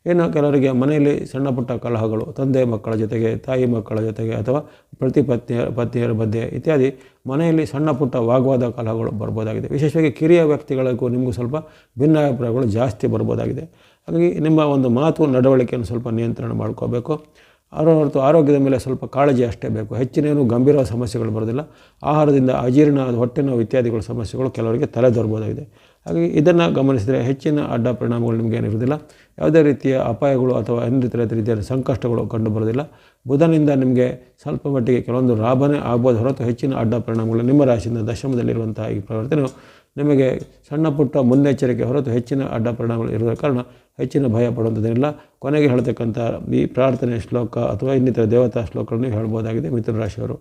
ಇನ್ನು ಕೆಲವರಿಗೆ ಮನೆಯಲ್ಲಿ ಸಣ್ಣ ಪುಟ್ಟ ಕಲಹಗಳು, ತಂದೆ ಮಕ್ಕಳ ಜೊತೆಗೆ, ತಾಯಿ ಮಕ್ಕಳ ಜೊತೆಗೆ ಅಥವಾ ಪ್ರತಿ ಪತ್ನಿಯ ಪತ್ನಿಯರ ಮಧ್ಯೆ ಇತ್ಯಾದಿ ಮನೆಯಲ್ಲಿ ಸಣ್ಣ ಪುಟ್ಟ ವಾಗ್ವಾದ ಕಲಹಗಳು ಬರ್ಬೋದಾಗಿದೆ. ವಿಶೇಷವಾಗಿ ಕಿರಿಯ ವ್ಯಕ್ತಿಗಳಿಗೂ ನಿಮಗೂ ಸ್ವಲ್ಪ ಭಿನ್ನಾಭಿಪ್ರಾಯಗಳು ಜಾಸ್ತಿ ಬರ್ಬೋದಾಗಿದೆ. ಹಾಗಾಗಿ ನಿಮ್ಮ ಒಂದು ಮಾತು ನಡವಳಿಕೆಯನ್ನು ಸ್ವಲ್ಪ ನಿಯಂತ್ರಣ ಮಾಡ್ಕೋಬೇಕು. ಹೊರತು ಆರೋಗ್ಯದ ಮೇಲೆ ಸ್ವಲ್ಪ ಕಾಳಜಿ ಅಷ್ಟೇ ಬೇಕು. ಹೆಚ್ಚಿನೇನು ಗಂಭೀರ ಸಮಸ್ಯೆಗಳು ಬರೋದಿಲ್ಲ ಆಹಾರದಿಂದ ಅಜೀರ್ಣ, ಹೊಟ್ಟೆ ನೋವು ಇತ್ಯಾದಿಗಳ ಸಮಸ್ಯೆಗಳು ಕೆಲವರಿಗೆ ತಲೆದೋರ್ಬೋದಾಗಿದೆ ಹಾಗಾಗಿ ಇದನ್ನು ಗಮನಿಸಿದರೆ ಹೆಚ್ಚಿನ ಅಡ್ಡ ಪರಿಣಾಮಗಳು ನಿಮಗೆ ಏನಿರೋದಿಲ್ಲ ಯಾವುದೇ ರೀತಿಯ ಅಪಾಯಗಳು ಅಥವಾ ಅನಿರೀತ ರೀತಿಯ ಸಂಕಷ್ಟಗಳು ಕಂಡುಬರೋದಿಲ್ಲ ಬುಧನಿಂದ ನಿಮಗೆ ಸ್ವಲ್ಪ ಮಟ್ಟಿಗೆ ಕೆಲವೊಂದು ಲಾಭನೇ ಆಗ್ಬೋದು ಹೊರತು ಹೆಚ್ಚಿನ ಅಡ್ಡ ಪರಿಣಾಮಗಳು ನಿಮ್ಮ ರಾಶಿಯಿಂದ ದಶಮದಲ್ಲಿರುವಂತಹ ಈ ಪ್ರವರ್ತನೆ ನಿಮಗೆ ಸಣ್ಣ ಪುಟ್ಟ ಮುನ್ನೆಚ್ಚರಿಕೆ ಹೊರತು ಹೆಚ್ಚಿನ ಅಡ್ಡ ಪರಿಣಾಮಗಳು ಇರೋದ ಕಾರಣ ಹೆಚ್ಚಿನ ಭಯ ಪಡುವಂಥದ್ದೇನಿಲ್ಲ. ಕೊನೆಗೆ ಹೇಳ್ತಕ್ಕಂಥ ಈ ಪ್ರಾರ್ಥನೆ ಶ್ಲೋಕ ಅಥವಾ ಇನ್ನಿತರ ದೇವತಾ ಶ್ಲೋಕಗಳನ್ನು ಹೇಳ್ಬೋದಾಗಿದೆ ಮಿಥುನ ರಾಶಿಯವರು.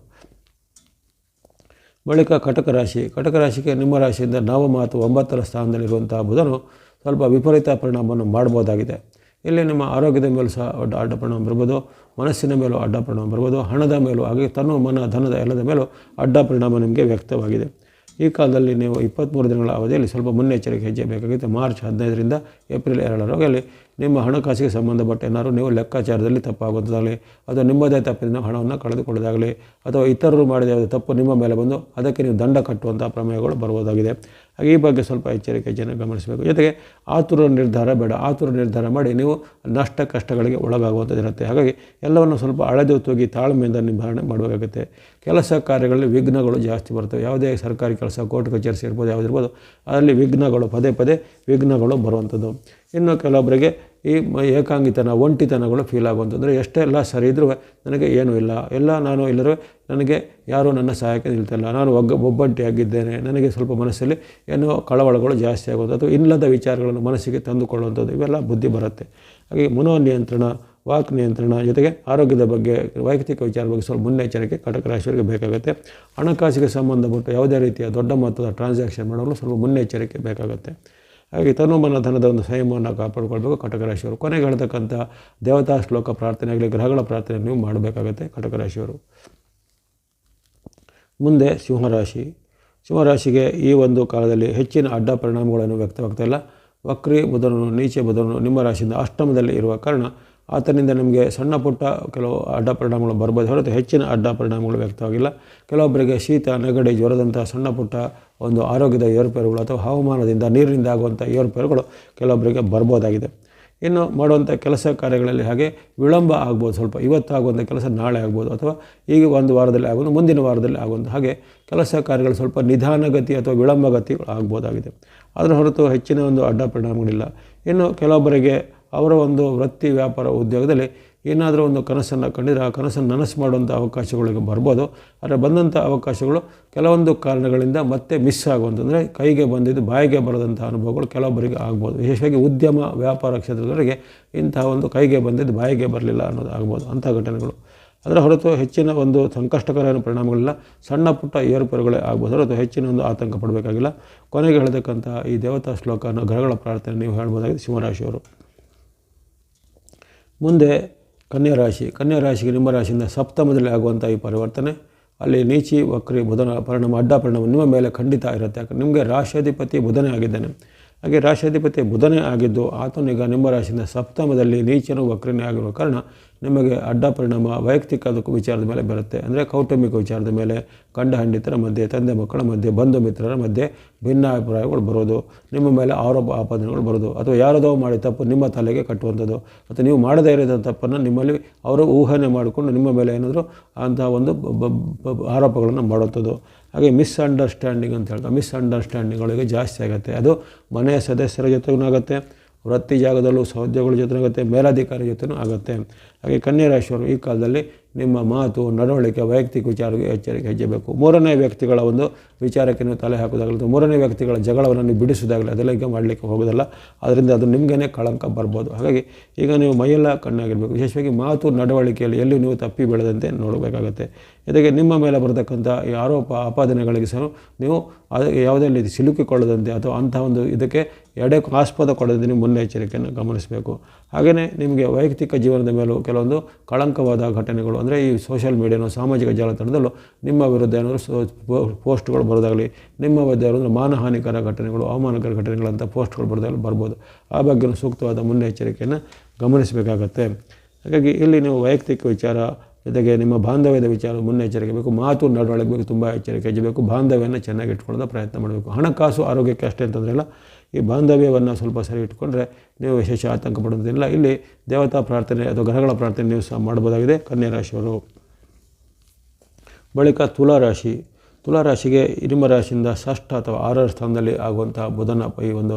ಬಳಿಕ ಕಟಕ ರಾಶಿ. ಕಟಕ ರಾಶಿಗೆ ನಿಮ್ಮ ರಾಶಿಯಿಂದ ನವಮ ಅಥವಾ ಒಂಬತ್ತರ ಸ್ಥಾನದಲ್ಲಿರುವಂತಹ ಬುಧನು ಸ್ವಲ್ಪ ವಿಪರೀತ ಪರಿಣಾಮವನ್ನು ಮಾಡ್ಬೋದಾಗಿದೆ ಇಲ್ಲಿ ನಿಮ್ಮ ಆರೋಗ್ಯದ ಮೇಲೂ ಸಹ ಅಡ್ಡ ಅಡ್ಡ ಪರಿಣಾಮ ಬರ್ಬೋದು ಮನಸ್ಸಿನ ಮೇಲೂ ಅಡ್ಡ ಪರಿಣಾಮ ಬರ್ಬೋದು ಹಣದ ಮೇಲೂ ಹಾಗೆ ತನು, ಮನ, ಧನದ ಎಲ್ಲದ ಮೇಲೂ ಅಡ್ಡ ಪರಿಣಾಮ ನಿಮಗೆ ವ್ಯಕ್ತವಾಗಿದೆ. ಈ ಕಾಲದಲ್ಲಿ ನೀವು ಇಪ್ಪತ್ತ್ಮೂರು ದಿನಗಳ ಅವಧಿಯಲ್ಲಿ ಸ್ವಲ್ಪ ಮುನ್ನೆಚ್ಚರಿಕೆ ಹೆಜ್ಜೆ ಬೇಕಾಗಿತ್ತು ಮಾರ್ಚ್ ಹದಿನೈದರಿಂದ ಏಪ್ರಿಲ್ ಎರಡರವರೆಗೆ ನಿಮ್ಮ ಹಣಕಾಸಿಗೆ ಸಂಬಂಧಪಟ್ಟ ಏನಾದರೂ ನೀವು ಲೆಕ್ಕಾಚಾರದಲ್ಲಿ ತಪ್ಪಾಗೋದಾಗಲಿ ಅಥವಾ ನಿಮ್ಮದೇ ತಪ್ಪಿನ ಹಣವನ್ನು ಕಳೆದುಕೊಳ್ಳೋದಾಗಲಿ ಅಥವಾ ಇತರರು ಮಾಡಿದ ತಪ್ಪು ನಿಮ್ಮ ಮೇಲೆ ಬಂದು ಅದಕ್ಕೆ ನೀವು ದಂಡ ಕಟ್ಟುವಂಥ ಪ್ರಮೇಯಗಳು ಬರುವುದಾಗಿದೆ. ಹಾಗೆ ಈ ಬಗ್ಗೆ ಸ್ವಲ್ಪ ಎಚ್ಚರಿಕೆ ಜನ ಗಮನಿಸಬೇಕು. ಜೊತೆಗೆ ಆತುರ ನಿರ್ಧಾರ ಬೇಡ. ಆತುರ ನಿರ್ಧಾರ ಮಾಡಿ ನೀವು ನಷ್ಟ ಕಷ್ಟಗಳಿಗೆ ಒಳಗಾಗುವಂಥದ್ದಿರುತ್ತೆ ಹಾಗಾಗಿ ಎಲ್ಲವನ್ನು ಸ್ವಲ್ಪ ಅಳೆದು ತೂಗಿ ತಾಳ್ಮೆಯಿಂದ ನಿಭಾರಣೆ ಮಾಡಬೇಕಾಗುತ್ತೆ. ಕೆಲಸ ಕಾರ್ಯಗಳಲ್ಲಿ ವಿಘ್ನಗಳು ಜಾಸ್ತಿ ಬರ್ತವೆ. ಯಾವುದೇ ಸರ್ಕಾರಿ ಕೆಲಸ, ಕೋರ್ಟ್ ಕಚೇರಿ ಸೇರ್ಬೋದು ಯಾವುದಿರ್ಬೋದು ಅದರಲ್ಲಿ ವಿಘ್ನಗಳು, ಪದೇ ಪದೇ ವಿಘ್ನಗಳು ಬರುವಂಥದ್ದು. ಇನ್ನು ಕೆಲವೊಬ್ಬರಿಗೆ ಈ ಏಕಾಂಗಿತನ, ಒಂಟಿತನಗಳು ಫೀಲ್ ಆಗುವಂಥದ್ದು. ಎಷ್ಟೆಲ್ಲ ಸರಿ ಇದ್ರೂ ನನಗೆ ಏನೂ ಇಲ್ಲ. ಎಲ್ಲ ನಾನು ಇಲ್ಲರೂ ನನಗೆ ಯಾರೂ ನನ್ನ ಸಹಾಯಕ್ಕೆ ನಿಲ್ತಿಲ್ಲ ನಾನು ಒಗ್ಗ ಒಬ್ಬಂಟಿಯಾಗಿದ್ದೇನೆ ನನಗೆ ಸ್ವಲ್ಪ ಮನಸ್ಸಲ್ಲಿ ಏನೋ ಕಳವಳಗಳು ಜಾಸ್ತಿ ಆಗುವಂಥದ್ದು. ಇಲ್ಲದ ವಿಚಾರಗಳನ್ನು ಮನಸ್ಸಿಗೆ ತಂದುಕೊಳ್ಳುವಂಥದ್ದು. ಇವೆಲ್ಲ ಬುದ್ಧಿ ಬರುತ್ತೆ. ಹಾಗೆ ಮನೋನಿಯಂತ್ರಣ ವಾಕ್ ನಿಯಂತ್ರಣ ಜೊತೆಗೆ ಆರೋಗ್ಯದ ಬಗ್ಗೆ, ವೈಯಕ್ತಿಕ ವಿಚಾರ ಬಗ್ಗೆ ಸ್ವಲ್ಪ ಮುನ್ನೆಚ್ಚರಿಕೆ ಕಟಕ ರಾಶಿಯವರಿಗೆ ಬೇಕಾಗುತ್ತೆ. ಹಣಕಾಸಿಗೆ ಸಂಬಂಧಪಟ್ಟು ಯಾವುದೇ ರೀತಿಯ ದೊಡ್ಡ ಮೊತ್ತದ ಟ್ರಾನ್ಸಾಕ್ಷನ್ ಮಾಡಲು ಸ್ವಲ್ಪ ಮುನ್ನೆಚ್ಚರಿಕೆ ಬೇಕಾಗುತ್ತೆ. ಹಾಗೆ ತನುಮನ ಧನದ ಒಂದು ಸಂಯಮವನ್ನು ಕಾಪಾಡಿಕೊಳ್ಬೇಕು ಕಟಕ ರಾಶಿಯವರು ಕೊನೆಗೆ ಹೇಳ್ತಕ್ಕಂಥ ದೇವತಾ ಶ್ಲೋಕ ಪ್ರಾರ್ಥನೆ ಆಗಲಿ, ಗ್ರಹಗಳ ಪ್ರಾರ್ಥನೆ ನೀವು ಮಾಡಬೇಕಾಗುತ್ತೆ ಕಟಕ ರಾಶಿಯವರು ಮುಂದೆ ಸಿಂಹರಾಶಿ. ಸಿಂಹರಾಶಿಗೆ ಈ ಒಂದು ಕಾಲದಲ್ಲಿ ಹೆಚ್ಚಿನ ಅಡ್ಡ ಪರಿಣಾಮಗಳನ್ನು ವ್ಯಕ್ತವಾಗ್ತಾ ಇಲ್ಲ. ವಕ್ರಿ ಬುಧನು ನೀಚೆ ಬುಧನು ನಿಮ್ಮ ರಾಶಿಯಿಂದ ಅಷ್ಟಮದಲ್ಲಿ ಇರುವ ಕಾರಣ ಆತನಿಂದ ನಿಮಗೆ ಸಣ್ಣ ಪುಟ್ಟ ಕೆಲವು ಅಡ್ಡ ಪರಿಣಾಮಗಳು ಬರ್ಬೋದು ಹೊರತು ಹೆಚ್ಚಿನ ಅಡ್ಡ ಪರಿಣಾಮಗಳು ವ್ಯಕ್ತವಾಗಿಲ್ಲ. ಕೆಲವೊಬ್ಬರಿಗೆ ಶೀತ, ನೆಗಡಿ ಜ್ವರದಂಥ ಸಣ್ಣ ಪುಟ್ಟ ಒಂದು ಆರೋಗ್ಯದ ಏರುಪೇರುಗಳು ಅಥವಾ ಹವಾಮಾನದಿಂದ ನೀರಿನಿಂದ ಆಗುವಂಥ ಏರುಪೇರುಗಳು ಕೆಲವೊಬ್ಬರಿಗೆ ಬರ್ಬೋದಾಗಿದೆ. ಇನ್ನು ಮಾಡುವಂಥ ಕೆಲಸ ಕಾರ್ಯಗಳಲ್ಲಿ ಹಾಗೆ ವಿಳಂಬ ಆಗ್ಬೋದು. ಸ್ವಲ್ಪ ಇವತ್ತಾಗುವಂಥ ಕೆಲಸ ನಾಳೆ ಆಗ್ಬೋದು ಅಥವಾ ಈಗ ಒಂದು ವಾರದಲ್ಲಿ ಆಗೋದು ಮುಂದಿನ ವಾರದಲ್ಲಿ ಆಗುವಂಥ ಹಾಗೆ ಕೆಲಸ ಕಾರ್ಯಗಳು ಸ್ವಲ್ಪ ನಿಧಾನಗತಿ ಅಥವಾ ವಿಳಂಬಗತಿಗಳು ಆಗ್ಬೋದಾಗಿದೆ. ಅದರ ಹೊರತು ಹೆಚ್ಚಿನ ಒಂದು ಅಡ್ಡ ಪರಿಣಾಮಗಳಿಲ್ಲ. ಇನ್ನು ಕೆಲವೊಬ್ಬರಿಗೆ ಅವರ ಒಂದು ವೃತ್ತಿ ವ್ಯಾಪಾರ ಉದ್ಯೋಗದಲ್ಲಿ ಏನಾದರೂ ಒಂದು ಕನಸನ್ನು ಕಂಡಿದ್ರೆ ಆ ಕನಸನ್ನು ನನಸು ಮಾಡುವಂಥ ಅವಕಾಶಗಳಿಗೆ ಬರ್ಬೋದು. ಆದರೆ ಬಂದಂಥ ಅವಕಾಶಗಳು ಕೆಲವೊಂದು ಕಾರಣಗಳಿಂದ ಮತ್ತೆ ಮಿಸ್ ಆಗುವಂತಂದರೆ ಕೈಗೆ ಬಂದಿದ್ದು ಬಾಯಿಗೆ ಬರದಂಥ ಅನುಭವಗಳು ಕೆಲವೊಬ್ಬರಿಗೆ ಆಗ್ಬೋದು. ವಿಶೇಷವಾಗಿ ಉದ್ಯಮ ವ್ಯಾಪಾರ ಕ್ಷೇತ್ರದವರಿಗೆ ಇಂತಹ ಒಂದು ಕೈಗೆ ಬಂದಿದ್ದು ಬಾಯಿಗೆ ಬರಲಿಲ್ಲ ಅನ್ನೋದು ಆಗ್ಬೋದು ಅಂಥ ಘಟನೆಗಳು. ಅದರ ಹೊರತು ಹೆಚ್ಚಿನ ಒಂದು ಸಂಕಷ್ಟಕರ ಪರಿಣಾಮಗಳಿಲ್ಲ. ಸಣ್ಣ ಪುಟ್ಟ ಏರುಪೇರುಗಳೇ ಆಗ್ಬೋದು. ಹೊರತು ಹೆಚ್ಚಿನ ಒಂದು ಆತಂಕ ಪಡಬೇಕಾಗಿಲ್ಲ. ಕೊನೆಗೆ ಹೇಳ್ತಕ್ಕಂಥ ಈ ದೇವತಾ ಶ್ಲೋಕನ ಗ್ರಹಗಳ ಪ್ರಾರ್ಥನೆ ನೀವು ಹೇಳ್ಬೋದಾಗಿದೆ ಸಿಂಹರಾಶಿಯವರು ಮುಂದೆ ಕನ್ಯಾ ರಾಶಿ. ಕನ್ಯಾ ರಾಶಿಗೆ ನಿಮ್ಮ ರಾಶಿಯಿಂದ ಸಪ್ತಮದಲ್ಲಿ ಆಗುವಂಥ ಈ ಪರಿವರ್ತನೆ, ಅಲ್ಲಿ ನೀಚಿ, ವಕ್ರಿ, ಬುಧನ ಪರಿಣಾಮ, ಅಡ್ಡ ಪರಿಣಾಮ ನಿಮ್ಮ ಮೇಲೆ ಖಂಡಿತ ಇರುತ್ತೆ. ಯಾಕಂದ್ರೆ ನಿಮಗೆ ರಾಷ್ಟ್ರಾಧಿಪತಿ ಬುಧನೇ ಆಗಿದ್ದಾನೆ. ಹಾಗೆ ರಾಷ್ಟ್ರಾಧಿಪತಿ ಬುಧನೇ ಆಗಿದ್ದು ಆತನೀಗ ನಿಮ್ಮ ರಾಶಿಯಿಂದ ಸಪ್ತಮದಲ್ಲಿ ನೀಚನು, ವಕ್ರನೇ ಆಗಿರುವ ಕಾರಣ ನಿಮಗೆ ಅಡ್ಡ ಪರಿಣಾಮ, ವೈಯಕ್ತಿಕ ವಿಚಾರದ ಮೇಲೆ ಬರುತ್ತೆ. ಅಂದರೆ ಕೌಟುಂಬಿಕ ವಿಚಾರದ ಮೇಲೆ ಗಂಡ ಹಂಡಿತರ ಮಧ್ಯೆ, ತಂದೆ ಮಕ್ಕಳ ಮಧ್ಯೆ, ಬಂಧು ಮಿತ್ರರ ಮಧ್ಯೆ ಭಿನ್ನಾಭಿಪ್ರಾಯಗಳು ಬರೋದು, ನಿಮ್ಮ ಮೇಲೆ ಆರೋಪ, ಆಪಾದನೆಗಳು ಬರೋದು, ಅಥವಾ ಯಾರದೋ ಮಾಡಿ ತಪ್ಪು ನಿಮ್ಮ ತಲೆಗೆ ಕಟ್ಟುವಂಥದ್ದು ಅಥವಾ ನೀವು ಮಾಡದೇ ಇರೋದ ತಪ್ಪನ್ನು ನಿಮ್ಮಲ್ಲಿ ಅವರು ಊಹನೆ ಮಾಡಿಕೊಂಡು ನಿಮ್ಮ ಮೇಲೆ ಏನಾದರೂ ಅಂತಹ ಒಂದು ಆರೋಪಗಳನ್ನು ಮಾಡುವಂಥದ್ದು. ಹಾಗೆ ಮಿಸ್ಅಂಡರ್ಸ್ಟ್ಯಾಂಡಿಂಗ್ ಅಂತ ಹೇಳ್ತಾರೆ. ಮಿಸ್ಅಂಡರ್ಸ್ಟ್ಯಾಂಡಿಂಗ್ಗಳಿಗೆ ಜಾಸ್ತಿ ಆಗುತ್ತೆ. ಅದು ಮನೆಯ ಸದಸ್ಯರ ಜೊತೆಗೂ ಆಗುತ್ತೆ. ವೃತ್ತಿ ಜಾಗದಲ್ಲೂ ಸಹೋದ್ಯೋಗಗಳ ಜೊತೆ ಆಗುತ್ತೆ ಮೇಲಾಧಿಕಾರಿ ಜೊತೆನೂ ಆಗುತ್ತೆ. ಹಾಗೆ ಕನ್ಯಾ ರಾಶಿಯವರು ಈ ಕಾಲದಲ್ಲಿ ನಿಮ್ಮ ಮಾತು, ನಡವಳಿಕೆ, ವೈಯಕ್ತಿಕ ವಿಚಾರಕ್ಕೆ ಎಚ್ಚರಿಕೆ ಹೆಜ್ಜಬೇಕು ಮೂರನೇ ವ್ಯಕ್ತಿಗಳ ಒಂದು ವಿಚಾರಕ್ಕೆ ನೀವು ತಲೆ ಹಾಕೋದಾಗಲಿ ಮೂರನೇ ವ್ಯಕ್ತಿಗಳ ಜಗಳವನ್ನು ನೀವು ಬಿಡಿಸೋದಾಗಲಿ ಅದೆಲ್ಲ ಈಗ ಮಾಡಲಿಕ್ಕೆ ಹೋಗೋದಲ್ಲ. ಅದರಿಂದ ಅದು ನಿಮಗೇ ಕಳಂಕ ಬರ್ಬೋದು. ಹಾಗಾಗಿ ಈಗ ನೀವು ಮೈಯೆಲ್ಲ ಕಣ್ಣಾಗಿರಬೇಕು. ವಿಶೇಷವಾಗಿ ಮಾತು, ನಡವಳಿಕೆಯಲ್ಲಿ ಎಲ್ಲಿ ನೀವು ತಪ್ಪಿ ಬೆಳೆದಂತೆ ನೋಡಬೇಕಾಗತ್ತೆ. ಜೊತೆಗೆ ನಿಮ್ಮ ಮೇಲೆ ಬರತಕ್ಕಂಥ ಈ ಆರೋಪ, ಆಪಾದನೆಗಳಿಗೆ ಸಹ ನೀವು ಅದಕ್ಕೆ ಯಾವುದೇ ರೀತಿ ಸಿಲುಕಿಕೊಳ್ಳದಂತೆ ಅಥವಾ ಅಂಥ ಒಂದು ಇದಕ್ಕೆ ಎಡೆ ಆಸ್ಪದ ಕೊಡದಿನ ಮುನ್ನೆಚ್ಚರಿಕೆಯನ್ನು ಗಮನಿಸಬೇಕು. ಹಾಗೆಯೇ ನಿಮಗೆ ವೈಯಕ್ತಿಕ ಜೀವನದ ಮೇಲೂ ಕೆಲವೊಂದು ಕಳಂಕವಾದ ಘಟನೆಗಳು, ಅಂದರೆ ಈ ಸೋಷಿಯಲ್ ಮೀಡಿಯಾನೋ ಸಾಮಾಜಿಕ ಜಾಲತಾಣದಲ್ಲೂ ನಿಮ್ಮ ವಿರುದ್ಧ ಏನಾದರೂ ಪೋಸ್ಟ್ಗಳು ಬರೋದಾಗಲಿ, ನಿಮ್ಮ ವಿರುದ್ಧ ಏನಾದರೂ ಮಾನಹಾನಿಕರ ಘಟನೆಗಳು, ಅವಮಾನಕರ ಘಟನೆಗಳಂಥ ಪೋಸ್ಟ್ಗಳು ಬರೋದಾಗಲಿ ಬರ್ಬೋದು. ಆ ಬಗ್ಗೆ ಸೂಕ್ತವಾದ ಮುನ್ನೆಚ್ಚರಿಕೆಯನ್ನು ಗಮನಿಸಬೇಕಾಗತ್ತೆ. ಹಾಗಾಗಿ ಇಲ್ಲಿ ನೀವು ವೈಯಕ್ತಿಕ ವಿಚಾರ ಜೊತೆಗೆ ನಿಮ್ಮ ಬಾಂಧವ್ಯದ ವಿಚಾರ ಮುನ್ನೆಚ್ಚರಿಕೆ ಬೇಕು ಮಾತು ನಡವಳಿಕೆ ಬೇಕು, ತುಂಬ ಎಚ್ಚರಿಕೆ ಹೆಜ್ಜಬೇಕು ಬಾಂಧವ್ಯನ ಚೆನ್ನಾಗಿ ಇಟ್ಕೊಳ್ಳೋದ ಪ್ರಯತ್ನ ಮಾಡಬೇಕು. ಹಣಕಾಸು ಆರೋಗ್ಯಕ್ಕೆ ಅಷ್ಟೇ ಅಂತಂದ್ರೆಲ್ಲ ಈ ಬಾಂಧವ್ಯವನ್ನು ಸ್ವಲ್ಪ ಸರಿ ಇಟ್ಕೊಂಡ್ರೆ ನೀವು ವಿಶೇಷ ಆತಂಕ ಪಡುವುದಿಲ್ಲ. ಇಲ್ಲಿ ದೇವತಾ ಪ್ರಾರ್ಥನೆ ಅಥವಾ ಗ್ರಹಗಳ ಪ್ರಾರ್ಥನೆ ನೀವು ಸಹ ಮಾಡ್ಬೋದಾಗಿದೆ ಕನ್ಯಾ ರಾಶಿಯವರು ಬಳಿಕ ತುಲಾ ರಾಶಿ ತುಲಾ ರಾಶಿಗೆ ನಿಮ್ಮ ರಾಶಿಯಿಂದ ಷಷ್ಠ ಅಥವಾ ಆರರ ಸ್ಥಾನದಲ್ಲಿ ಆಗುವಂಥ ಬುಧನ ಈ ಒಂದು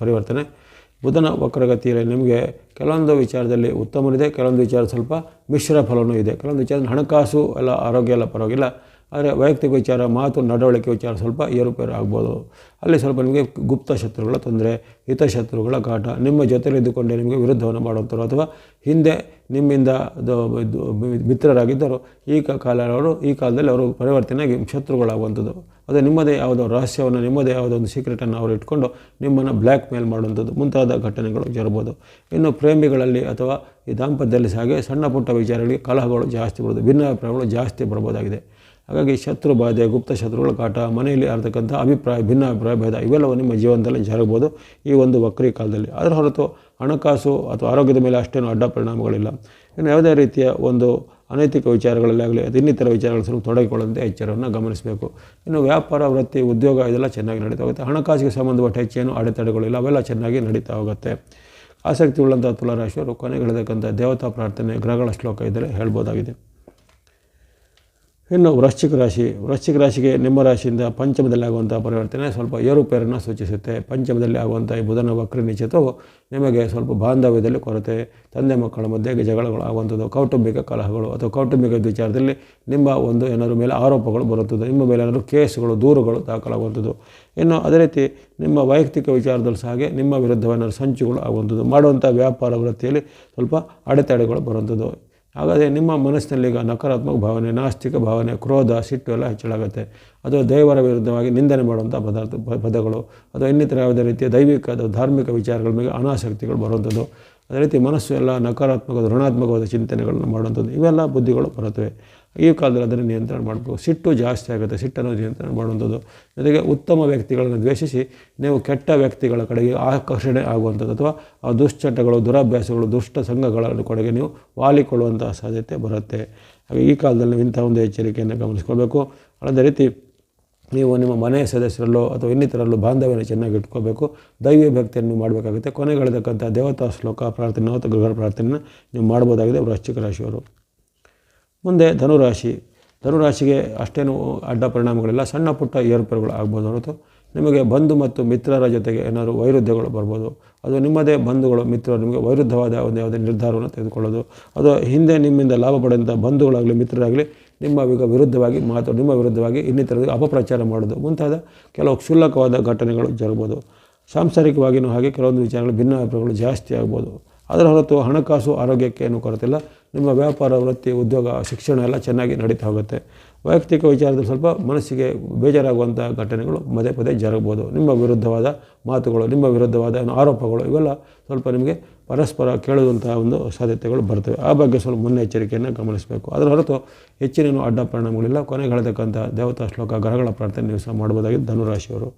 ಪರಿವರ್ತನೆ. ಬುಧನ ವಕ್ರಗತಿಯಲ್ಲಿ ನಿಮಗೆ ಕೆಲವೊಂದು ವಿಚಾರದಲ್ಲಿ ಉತ್ತಮವಿದೆ, ಕೆಲವೊಂದು ವಿಚಾರ ಸ್ವಲ್ಪ ಮಿಶ್ರ ಫಲವೂ ಇದೆ. ಕೆಲವೊಂದು ವಿಚಾರ ಹಣಕಾಸು ಎಲ್ಲ ಆರೋಗ್ಯ ಎಲ್ಲ ಪರವಾಗಿಲ್ಲ. ಆದರೆ ವೈಯಕ್ತಿಕ ವಿಚಾರ, ಮಾತು, ನಡವಳಿಕೆ ವಿಚಾರ ಸ್ವಲ್ಪ ಏರುಪೇರು ಆಗ್ಬೋದು. ಅಲ್ಲಿ ಸ್ವಲ್ಪ ನಿಮಗೆ ಗುಪ್ತ ಶತ್ರುಗಳ ತೊಂದರೆ ಹಿತಶತ್ರುಗಳ ಕಾಟ, ನಿಮ್ಮ ಜೊತೆಲಿದ್ದುಕೊಂಡೇ ನಿಮಗೆ ವಿರುದ್ಧವನ್ನು ಮಾಡುವಂಥವ್ರು ಅಥವಾ ಹಿಂದೆ ನಿಮ್ಮಿಂದ ಮಿತ್ರರಾಗಿದ್ದರು ಈ ಕಾಲವರು ಈ ಕಾಲದಲ್ಲಿ ಅವರು ಪರಿವರ್ತನೆಯಾಗಿ ಶತ್ರುಗಳಾಗುವಂಥದ್ದು. ಅದು ನಿಮ್ಮದೇ ಯಾವುದೋ ರಹಸ್ಯವನ್ನು, ನಿಮ್ಮದೇ ಯಾವುದೋ ಒಂದು ಸೀಕ್ರೆಟನ್ನು ಅವರು ಇಟ್ಕೊಂಡು ನಿಮ್ಮನ್ನು ಬ್ಲ್ಯಾಕ್ ಮೇಲ್ ಮಾಡುವಂಥದ್ದು, ಮುಂತಾದ ಘಟನೆಗಳು ಜರಬೋದು ಇನ್ನು ಪ್ರೇಮಿಗಳಲ್ಲಿ ಅಥವಾ ಈ ದಾಂಪತ್ಯದಲ್ಲಿ ಸಾಗೆ ಸಣ್ಣ ಪುಟ್ಟ ವಿಚಾರಗಳಿಗೆ ಕಲಹಗಳು ಜಾಸ್ತಿ ಬರೋದು ಭಿನ್ನಾಭಿಪ್ರಾಯಗಳು ಜಾಸ್ತಿ ಬರ್ಬೋದಾಗಿದೆ. ಹಾಗಾಗಿ ಶತ್ರು ಬಾಧೆ, ಗುಪ್ತ ಶತ್ರುಗಳ ಕಾಟ, ಮನೆಯಲ್ಲಿ ಇರತಕ್ಕಂಥ ಅಭಿಪ್ರಾಯ ಭಿನ್ನಾಭಿಪ್ರಾಯ ಭೇದ ಇವೆಲ್ಲವೂ ನಿಮ್ಮ ಜೀವನದಲ್ಲಿ ಜರಗಬಹುದು ಈ ಒಂದು ವಕ್ರಿ ಕಾಲದಲ್ಲಿ ಅದರ ಹೊರತು ಹಣಕಾಸು ಅಥವಾ ಆರೋಗ್ಯದ ಮೇಲೆ ಅಷ್ಟೇನು ಅಡ್ಡ ಪರಿಣಾಮಗಳಿಲ್ಲ. ಇನ್ನು ಯಾವುದೇ ರೀತಿಯ ಒಂದು ಅನೈತಿಕ ವಿಚಾರಗಳಲ್ಲಿ ಆಗಲಿ ಅದು ಇನ್ನಿತರ ವಿಚಾರಗಳ ಸ್ವಲ್ಪ ತೊಡಗಿಕೊಳ್ಳುವಂತೆ ಎಚ್ಚರವನ್ನು ಗಮನಿಸಬೇಕು. ಇನ್ನು ವ್ಯಾಪಾರ, ವೃತ್ತಿ, ಉದ್ಯೋಗ ಇದೆಲ್ಲ ಚೆನ್ನಾಗಿ ನಡೀತಾ ಹೋಗುತ್ತೆ. ಹಣಕಾಸಿಗೆ ಸಂಬಂಧಪಟ್ಟ ಹೆಚ್ಚೇನು ಅಡೆತಡೆಗಳಿಲ್ಲ. ಅವೆಲ್ಲ ಚೆನ್ನಾಗಿ ನಡೀತಾ ಹೋಗುತ್ತೆ. ಆಸಕ್ತಿ ಉಳ್ಳಂಥ ತುಲಾರಾಶಿಯವರು ಕೊನೆಗಳಿರ್ತಕ್ಕಂಥ ದೇವತಾ ಪ್ರಾರ್ಥನೆ, ಗ್ರಹಗಳ ಶ್ಲೋಕ ಇದ್ದರೆ ಹೇಳ್ಬೋದಾಗಿದೆ. ಇನ್ನು ವೃಶ್ಚಿಕ ರಾಶಿ, ವೃಶ್ಚಿಕ ರಾಶಿಗೆ ನಿಮ್ಮ ರಾಶಿಯಿಂದ ಪಂಚಮದಲ್ಲಿ ಆಗುವಂಥ ಪರಿವರ್ತನೆ ಸ್ವಲ್ಪ ಏರುಪೇರನ್ನು ಸೂಚಿಸುತ್ತೆ. ಪಂಚಮದಲ್ಲಿ ಆಗುವಂಥ ಈ ಬುಧನ ವಕ್ರ ನಿಶ್ಚಿತವು ನಿಮಗೆ ಸ್ವಲ್ಪ ಬಾಂಧವ್ಯದಲ್ಲಿ ಕೊರತೆ. ತಂದೆ ಮಕ್ಕಳ ಮಧ್ಯೆ ಜಗಳಗಳು ಆಗುವಂಥದ್ದು, ಕೌಟುಂಬಿಕ ಕಲಹಗಳು ಅಥವಾ ಕೌಟುಂಬಿಕ ವಿಚಾರದಲ್ಲಿ ನಿಮ್ಮ ಒಂದು ಏನಾದರೂ ಮೇಲೆ ಆರೋಪಗಳು ಬರುತ್ತದೆ ನಿಮ್ಮ ಮೇಲೆ ಏನಾದರೂ ಕೇಸುಗಳು, ದೂರುಗಳು ದಾಖಲಾಗುವಂಥದ್ದು. ಇನ್ನು ಅದೇ ರೀತಿ ನಿಮ್ಮ ವೈಯಕ್ತಿಕ ವಿಚಾರದಲ್ಲಿ ಸಹ ಹಾಗೆ ನಿಮ್ಮ ವಿರುದ್ಧವೇನಾದ್ರು ಸಂಚುಗಳು ಆಗುವಂಥದ್ದು ಮಾಡುವಂಥ ವ್ಯಾಪಾರ ವೃತ್ತಿಯಲ್ಲಿ ಸ್ವಲ್ಪ ಅಡೆತಡೆಗಳು ಬರುವಂಥದ್ದು. ಹಾಗಾದರೆ ನಿಮ್ಮ ಮನಸ್ಸಿನಲ್ಲಿ ಈಗ ನಕಾರಾತ್ಮಕ ಭಾವನೆ, ನಾಸ್ತಿಕ ಭಾವನೆ, ಕ್ರೋಧ, ಸಿಟ್ಟು ಎಲ್ಲ ಹೆಚ್ಚಳಾಗುತ್ತೆ. ಅಥವಾ ದೇವರ ವಿರುದ್ಧವಾಗಿ ನಿಂದನೆ ಮಾಡುವಂಥ ಪದಾರ್ಥ ಪದಗಳು, ಅಥವಾ ಇನ್ನಿತರ ಯಾವುದೇ ರೀತಿಯ ದೈವಿಕ ಅಥವಾ ಧಾರ್ಮಿಕ ವಿಚಾರಗಳ ಮೇಲೆ ಅನಾಸಕ್ತಿಗಳು ಬರುವಂಥದ್ದು. ಅದೇ ರೀತಿ ಮನಸ್ಸು ಎಲ್ಲ ನಕಾರಾತ್ಮಕ ಋಣಾತ್ಮಕವಾದ ಚಿಂತನೆಗಳನ್ನು ಮಾಡುವಂಥದ್ದು. ಇವೆಲ್ಲ ಬುದ್ಧಿಗಳು ಬರುತ್ತವೆ ಈ ಕಾಲದಲ್ಲಿ ಅದನ್ನು ನಿಯಂತ್ರಣ ಮಾಡಬೇಕು. ಸಿಟ್ಟು ಜಾಸ್ತಿ ಆಗುತ್ತೆ. ಸಿಟ್ಟನ್ನು ನಿಯಂತ್ರಣ ಮಾಡುವಂಥದ್ದು. ಜೊತೆಗೆ ಉತ್ತಮ ವ್ಯಕ್ತಿಗಳನ್ನು ದ್ವೇಷಿಸಿ, ನೀವು ಕೆಟ್ಟ ವ್ಯಕ್ತಿಗಳ ಕಡೆಗೆ ಆಕರ್ಷಣೆ ಆಗುವಂಥದ್ದು ಅಥವಾ ಆ ದುಶ್ಚಟಗಳು, ದುರಾಭ್ಯಾಸಗಳು, ದುಷ್ಟ ಸಂಘಗಳ ಕಡೆಗೆ ನೀವು ವಾಲಿಕೊಳ್ಳುವಂಥ ಸಾಧ್ಯತೆ ಬರುತ್ತೆ. ಹಾಗೆ ಈ ಕಾಲದಲ್ಲಿ ಇಂಥ ಒಂದು ಎಚ್ಚರಿಕೆಯನ್ನು ಗಮನಿಸ್ಕೊಳ್ಬೇಕು. ಅದೇ ರೀತಿ ನೀವು ನಿಮ್ಮ ಮನೆಯ ಸದಸ್ಯರಲ್ಲೋ ಅಥವಾ ಇನ್ನಿತರಲ್ಲೂ ಬಾಂಧವ್ಯನ ಚೆನ್ನಾಗಿ ಇಟ್ಕೋಬೇಕು ದೈವ ಭಕ್ತಿಯನ್ನು ಮಾಡಬೇಕಾಗುತ್ತೆ. ಕೊನೆಗಳಕ್ಕಂಥ ದೇವತಾ ಶ್ಲೋಕ ಪ್ರಾರ್ಥನೆ ಅಥವಾ ಗೃಹ ಪ್ರಾರ್ಥನೆಯನ್ನು ನೀವು ಮಾಡ್ಬೋದಾಗಿದೆ. ವೃಶ್ಚಿಕ ರಾಶಿಯವರು. ಮುಂದೆ ಧನುರಾಶಿ. ಧನುರಾಶಿಗೆ ಅಷ್ಟೇನು ಅಡ್ಡ ಪರಿಣಾಮಗಳಿಲ್ಲ. ಸಣ್ಣ ಪುಟ್ಟ ಏರ್ಪೇರುಗಳು ಆಗ್ಬೋದು ಹೊರತು ನಿಮಗೆ ಬಂಧು ಮತ್ತು ಮಿತ್ರರ ಜೊತೆಗೆ ಏನಾದರೂ ವೈರುಧ್ಯಗಳು ಬರ್ಬೋದು. ಅದು ನಿಮ್ಮದೇ ಬಂಧುಗಳು, ಮಿತ್ರರು, ನಿಮಗೆ ವೈರುದ್ಧವಾದ ಒಂದು ಯಾವುದೇ ನಿರ್ಧಾರವನ್ನು ತೆಗೆದುಕೊಳ್ಳೋದು. ಅದು ಹಿಂದೆ ನಿಮ್ಮಿಂದ ಲಾಭ ಪಡೆದಂಥ ಬಂಧುಗಳಾಗಲಿ, ಮಿತ್ರರಾಗಲಿ ನಿಮ್ಮ ಈಗ ವಿರುದ್ಧವಾಗಿ ಮಾತು, ನಿಮ್ಮ ವಿರುದ್ಧವಾಗಿ ಇನ್ನಿತರ ಅಪಪ್ರಚಾರ ಮಾಡೋದು. ಮುಂತಾದ ಕೆಲವು ಕ್ಷುಲ್ಲಕವಾದ ಘಟನೆಗಳು ಜರಬೋದು ಸಾಂಸಾರಿಕವಾಗಿಯೂ ಹಾಗೆ ಕೆಲವೊಂದು ವಿಚಾರಗಳು, ಭಿನ್ನಾಭಿಪ್ರಾಯಗಳು ಜಾಸ್ತಿ ಆಗ್ಬೋದು. ಅದರ ಹೊರತು ಹಣಕಾಸು ಆರೋಗ್ಯಕ್ಕೆ ಏನು ಕೊರತಿಲ್ಲ ನಿಮ್ಮ ವ್ಯಾಪಾರ, ವೃತ್ತಿ, ಉದ್ಯೋಗ, ಶಿಕ್ಷಣ ಎಲ್ಲ ಚೆನ್ನಾಗಿ ನಡೀತಾ ಹೋಗುತ್ತೆ. ವೈಯಕ್ತಿಕ ವಿಚಾರದಲ್ಲಿ ಸ್ವಲ್ಪ ಮನಸ್ಸಿಗೆ ಬೇಜಾರಾಗುವಂಥ ಘಟನೆಗಳು ಪದೇ ಪದೇ ಜರಗಬಹುದು. ನಿಮ್ಮ ವಿರುದ್ಧವಾದ ಮಾತುಗಳು, ನಿಮ್ಮ ವಿರುದ್ಧವಾದ ಆರೋಪಗಳು, ಇವೆಲ್ಲ ಸ್ವಲ್ಪ ನಿಮಗೆ ಪರಸ್ಪರ ಕೇಳುವಂಥ ಒಂದು ಸಾಧ್ಯತೆಗಳು ಬರ್ತವೆ. ಆ ಬಗ್ಗೆ ಸ್ವಲ್ಪ ಮುನ್ನೆಚ್ಚರಿಕೆಯನ್ನು ಗಮನಿಸಬೇಕು. ಅದರ ಹೊರತು ಹೆಚ್ಚಿನ ಅಡ್ಡ ಪರಿಣಾಮಗಳಿಲ್ಲ ಕೊನೆಗೆ ಹೇಳತಕ್ಕಂಥ ದೇವತಾ ಶ್ಲೋಕ ಗ್ರಹಗಳ ಪ್ರಾರ್ಥನೆ ನೀವು ಸಹ ಮಾಡ್ಬೋದಾಗಿದ್ದು ಧನುರಾಶಿಯವರು.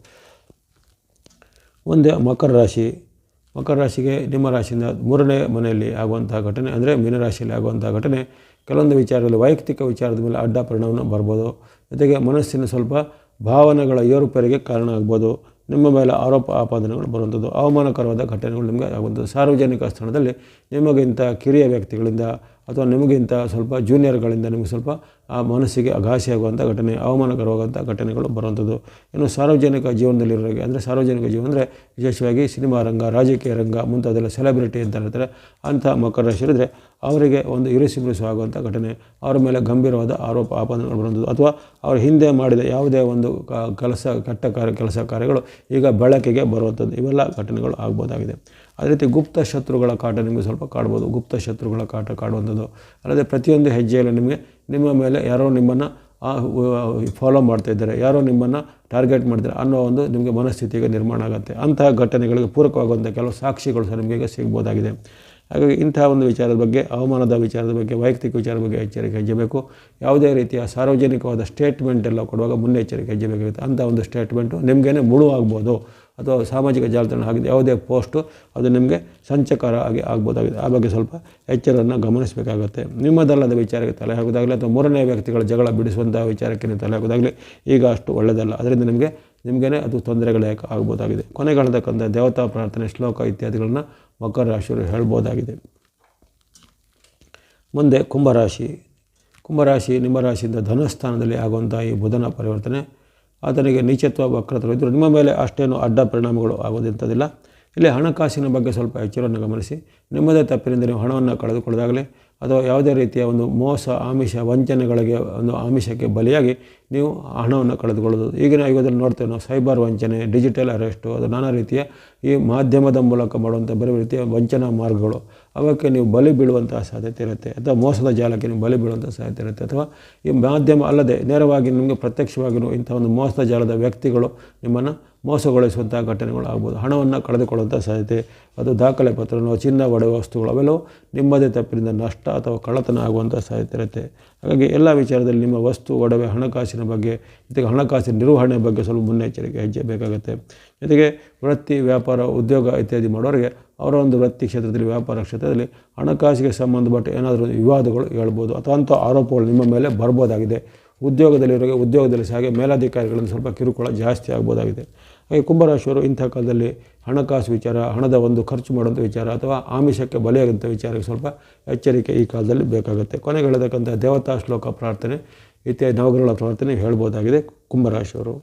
ಒಂದೇ ಮಕರ ರಾಶಿ. ಮಕರ ರಾಶಿಗೆ ನಿಮ್ಮ ರಾಶಿಯಿಂದ ಮೂರನೇ ಮನೆಯಲ್ಲಿ ಆಗುವಂತಹ ಘಟನೆ ಅಂದರೆ ಮೀನರಾಶಿಯಲ್ಲಿ ಆಗುವಂಥ ಘಟನೆ. ಕೆಲವೊಂದು ವಿಚಾರದಲ್ಲಿ ವೈಯಕ್ತಿಕ ವಿಚಾರದ ಮೇಲೆ ಅಡ್ಡ ಪರಿಣಾಮವನ್ನು ಬರ್ಬೋದು. ಜೊತೆಗೆ ಮನಸ್ಸಿನ ಸ್ವಲ್ಪ ಭಾವನೆಗಳ ಏರುಪೇರಿಗೆ ಕಾರಣ ಆಗ್ಬೋದು. ನಿಮ್ಮ ಮೇಲೆ ಆರೋಪ ಆಪಾದನೆಗಳು ಬರುವಂಥದ್ದು. ಅವಮಾನಕರವಾದ ಘಟನೆಗಳು ನಿಮಗೆ ಆಗುವಂಥದ್ದು. ಸಾರ್ವಜನಿಕ ಸ್ಥಳದಲ್ಲಿ ನಿಮಗಿಂತ ಕಿರಿಯ ವ್ಯಕ್ತಿಗಳಿಂದ ಅಥವಾ ನಿಮಗಿಂತ ಸ್ವಲ್ಪ ಜೂನಿಯರ್ಗಳಿಂದ ನಿಮಗೆ ಸ್ವಲ್ಪ ಆ ಮನಸ್ಸಿಗೆ ಅಘಾಸಿಯಾಗುವಂಥ ಘಟನೆ ಅವಮಾನಕರವಾಗುವಂಥ ಘಟನೆಗಳು ಬರುವಂಥದ್ದು ಇನ್ನು ಸಾರ್ವಜನಿಕ ಜೀವನದಲ್ಲಿರೋರಿಗೆ ಅಂದರೆ ಸಾರ್ವಜನಿಕ ಜೀವನ ಅಂದರೆ ವಿಶೇಷವಾಗಿ ಸಿನಿಮಾ ರಂಗ, ರಾಜಕೀಯ ರಂಗ, ಮುಂತಾದೆಲ್ಲ ಸೆಲೆಬ್ರಿಟಿ ಅಂತ ಹೇಳ್ತಾರೆ. ಅಂಥ ಮಕರ ಅವರಿಗೆ ಒಂದು ಇರಿಸಿಬಿರಿಸು ಆಗುವಂಥ ಘಟನೆ, ಅವರ ಮೇಲೆ ಗಂಭೀರವಾದ ಆರೋಪ, ಆಪಾದನೆಗಳು ಬರುವಂಥದ್ದು ಅಥವಾ ಅವ್ರ ಹಿಂದೆ ಮಾಡಿದ ಯಾವುದೇ ಒಂದು ಕೆಲಸ, ಕೆಟ್ಟ ಕಾರ್ಯ, ಕೆಲಸ ಕಾರ್ಯಗಳು ಈಗ ಬೆಳಕಿಗೆ ಬರುವಂಥದ್ದು ಇವೆಲ್ಲ ಘಟನೆಗಳು ಆಗ್ಬೋದಾಗಿದೆ. ಅದೇ ರೀತಿ ಗುಪ್ತ ಶತ್ರುಗಳ ಕಾಟ ನಿಮಗೆ ಸ್ವಲ್ಪ ಕಾಡ್ಬೋದು. ಗುಪ್ತ ಶತ್ರುಗಳ ಕಾಟ ಕಾಡುವಂಥದ್ದು. ಅಲ್ಲದೆ ಪ್ರತಿಯೊಂದು ಹೆಜ್ಜೆಯಲ್ಲೂ ನಿಮಗೆ ನಿಮ್ಮ ಮೇಲೆ ಯಾರೋ ನಿಮ್ಮನ್ನು ಫಾಲೋ ಮಾಡ್ತಾ ಇದ್ದಾರೆ. ಯಾರೋ ನಿಮ್ಮನ್ನು ಟಾರ್ಗೆಟ್ ಮಾಡ್ತಾರೆ ಅನ್ನೋ ಒಂದು ನಿಮಗೆ ಮನಸ್ಥಿತಿಗೆ ನಿರ್ಮಾಣ ಆಗುತ್ತೆ. ಅಂತಹ ಘಟನೆಗಳಿಗೆ ಪೂರಕವಾಗುವಂಥ ಕೆಲವು ಸಾಕ್ಷಿಗಳು ಸಹ ನಿಮಗೆ ಸಿಗ್ಬೋದಾಗಿದೆ. ಹಾಗಾಗಿ ಇಂತಹ ಒಂದು ವಿಚಾರದ ಬಗ್ಗೆ, ಅವಮಾನದ ವಿಚಾರದ ಬಗ್ಗೆ, ವೈಯಕ್ತಿಕ ವಿಚಾರದ ಬಗ್ಗೆ ಎಚ್ಚರಿಕೆ ಹೆಜ್ಜಬೇಕು ಯಾವುದೇ ರೀತಿಯ ಸಾರ್ವಜನಿಕವಾದ ಸ್ಟೇಟ್ಮೆಂಟ್ ಎಲ್ಲ ಕೊಡುವಾಗ ಮುನ್ನೆಚ್ಚರಿಕೆ ಹೆಜ್ಜಬೇಕಾಗುತ್ತೆ ಅಂಥ ಒಂದು ಸ್ಟೇಟ್ಮೆಂಟು ನಿಮಗೇನೆ ಮುಳು ಆಗ್ಬೋದು ಅಥವಾ ಸಾಮಾಜಿಕ ಜಾಲತಾಣ ಆಗಿದೆ ಯಾವುದೇ ಪೋಸ್ಟು, ಅದು ನಿಮಗೆ ಸಂಚಕಾರ ಆಗಿ ಆಗ್ಬೋದಾಗಿದೆ. ಆ ಬಗ್ಗೆ ಸ್ವಲ್ಪ ಎಚ್ಚರನ್ನು ಗಮನಿಸಬೇಕಾಗುತ್ತೆ. ನಿಮ್ಮದಲ್ಲದ ವಿಚಾರಕ್ಕೆ ತಲೆ ಹಾಕೋದಾಗಲಿ ಅಥವಾ ಮೂರನೇ ವ್ಯಕ್ತಿಗಳ ಜಗಳ ಬಿಡಿಸುವಂಥ ವಿಚಾರಕ್ಕೆ ನೀವು ತಲೆ ಹಾಕೋದಾಗಲಿ ಈಗ ಅಷ್ಟು ಒಳ್ಳೆಯದಲ್ಲ. ಅದರಿಂದ ನಿಮಗೆ ನಿಮಗೇ ಅದು ತೊಂದರೆಗಳೇ ಆಗ್ಬೋದಾಗಿದೆ. ಕೊನೆಗಾಣತಕ್ಕಂಥ ದೇವತಾ ಪ್ರಾರ್ಥನೆ ಶ್ಲೋಕ ಇತ್ಯಾದಿಗಳನ್ನು ಮಕರ ರಾಶಿಯವರು ಹೇಳ್ಬೋದಾಗಿದೆ. ಮುಂದೆ ಕುಂಭರಾಶಿ. ಕುಂಭರಾಶಿ ನಿಮ್ಮ ರಾಶಿಯಿಂದ ಧನಸ್ಥಾನದಲ್ಲಿ ಆಗುವಂಥ ಈ ಬುಧನ ಪರಿವರ್ತನೆ. ಆತನಿಗೆ ನೀಚತ್ವ ವಕ್ರತ್ವ ಇದ್ದರೂ ನಿಮ್ಮ ಮೇಲೆ ಅಷ್ಟೇನು ಅಡ್ಡ ಪರಿಣಾಮಗಳು ಆಗೋದಿಂಥದ್ದಿಲ್ಲ ಇಲ್ಲಿ ಹಣಕಾಸಿನ ಬಗ್ಗೆ ಸ್ವಲ್ಪ ಎಚ್ಚರವನ್ನು ಗಮನಿಸಿ. ನಿಮ್ಮದೇ ತಪ್ಪಿನಿಂದ ನೀವು ಹಣವನ್ನು ಕಳೆದುಕೊಳ್ಳೋದಾಗಲಿ ಅಥವಾ ಯಾವುದೇ ರೀತಿಯ ಒಂದು ಮೋಸ, ಆಮಿಷ, ವಂಚನೆಗಳಿಗೆ ಒಂದು ಆಮಿಷಕ್ಕೆ ಬಲಿಯಾಗಿ ನೀವು ಹಣವನ್ನು ಕಳೆದುಕೊಳ್ಳೋದು ಈಗಿನ ಯುಗದಲ್ಲಿ ನೋಡ್ತೇವೆ ನಾವು ಸೈಬರ್ ವಂಚನೆ, ಡಿಜಿಟಲ್ ಅರೆಸ್ಟು, ಅದು ನಾನಾ ರೀತಿಯ ಈ ಮಾಧ್ಯಮದ ಮೂಲಕ ಮಾಡುವಂಥ ಬೇರೆ ರೀತಿಯ ವಂಚನಾ ಮಾರ್ಗಗಳು. ಅವಕ್ಕೆ ನೀವು ಬಲಿ ಬೀಳುವಂತಹ ಸಾಧ್ಯತೆ ಇರುತ್ತೆ. ಅಥವಾ ಮೋಸದ ಜಾಲಕ್ಕೆ ನೀವು ಬಲಿ ಬೀಳುವಂಥ ಸಾಧ್ಯತೆ ಇರುತ್ತೆ. ಅಥವಾ ಈ ಮಾಧ್ಯಮ ಅಲ್ಲದೆ ನೇರವಾಗಿ ನಿಮಗೆ ಪ್ರತ್ಯಕ್ಷವಾಗಿಯೂ ಇಂಥ ಒಂದು ಮೋಸದ ಜಾಲದ ವ್ಯಕ್ತಿಗಳು ನಿಮ್ಮನ್ನು ಮೋಸಗೊಳಿಸುವಂಥ ಘಟನೆಗಳು ಆಗ್ಬೋದು. ಹಣವನ್ನು ಕಳೆದುಕೊಳ್ಳುವಂಥ ಸಾಧ್ಯತೆ, ಅದು ದಾಖಲೆ ಪತ್ರನೋ, ಚಿನ್ನ ಒಡೆಯುವ ವಸ್ತುಗಳು, ಅವೆಲ್ಲವೂ ನಿಮ್ಮದೇ ತಪ್ಪಿನಿಂದ ನಷ್ಟ ಅಥವಾ ಕಳ್ಳತನ ಆಗುವಂಥ ಸಾಧ್ಯತೆ ಇರುತ್ತೆ. ಹಾಗಾಗಿ ಎಲ್ಲ ವಿಚಾರದಲ್ಲಿ ನಿಮ್ಮ ವಸ್ತು, ಒಡವೆ, ಹಣಕಾಸಿನ ಬಗ್ಗೆ, ಜೊತೆಗೆ ಹಣಕಾಸಿನ ನಿರ್ವಹಣೆ ಬಗ್ಗೆ ಸ್ವಲ್ಪ ಮುನ್ನೆಚ್ಚರಿಕೆ ಹೆಜ್ಜೆ ಬೇಕಾಗುತ್ತೆ ಜೊತೆಗೆ ವೃತ್ತಿ, ವ್ಯಾಪಾರ, ಉದ್ಯೋಗ ಇತ್ಯಾದಿ ಮಾಡೋರಿಗೆ ಅವರ ಒಂದು ವೃತ್ತಿ ಕ್ಷೇತ್ರದಲ್ಲಿ, ವ್ಯಾಪಾರ ಕ್ಷೇತ್ರದಲ್ಲಿ ಹಣಕಾಸಿಗೆ ಸಂಬಂಧಪಟ್ಟ ಏನಾದರೂ ವಿವಾದಗಳು ಹೇಳ್ಬೋದು ಅಥವಾ ಅಂಥ ಆರೋಪಗಳು ನಿಮ್ಮ ಮೇಲೆ ಬರ್ಬೋದಾಗಿದೆ. ಉದ್ಯೋಗದಲ್ಲಿರೋ ಉದ್ಯೋಗದಲ್ಲಿ ಸಹ ಹಾಗೆ ಮೇಲಾಧಿಕಾರಿಗಳನ್ನು ಸ್ವಲ್ಪ ಕಿರುಕುಳ ಜಾಸ್ತಿ ಆಗ್ಬೋದಾಗಿದೆ. ಹಾಗೆ ಕುಂಭರಾಶಿಯವರು ಇಂಥ ಕಾಲದಲ್ಲಿ ಹಣಕಾಸು ವಿಚಾರ, ಹಣದ ಒಂದು ಖರ್ಚು ಮಾಡುವಂಥ ವಿಚಾರ ಅಥವಾ ಆಮಿಷಕ್ಕೆ ಬಲಿಯಾಗುವಂಥ ವಿಚಾರಕ್ಕೆ ಸ್ವಲ್ಪ ಎಚ್ಚರಿಕೆ ಈ ಕಾಲದಲ್ಲಿ ಬೇಕಾಗುತ್ತೆ. ಕೊನೆಗೆ ಹೇಳತಕ್ಕಂಥ ದೇವತಾ ಶ್ಲೋಕ ಪ್ರಾರ್ಥನೆ ಇತ್ಯಾದಿ ನವಗ್ರಹಗಳ ಪ್ರಾರ್ಥನೆ ಹೇಳ್ಬೋದಾಗಿದೆ ಕುಂಭರಾಶಿಯವರು.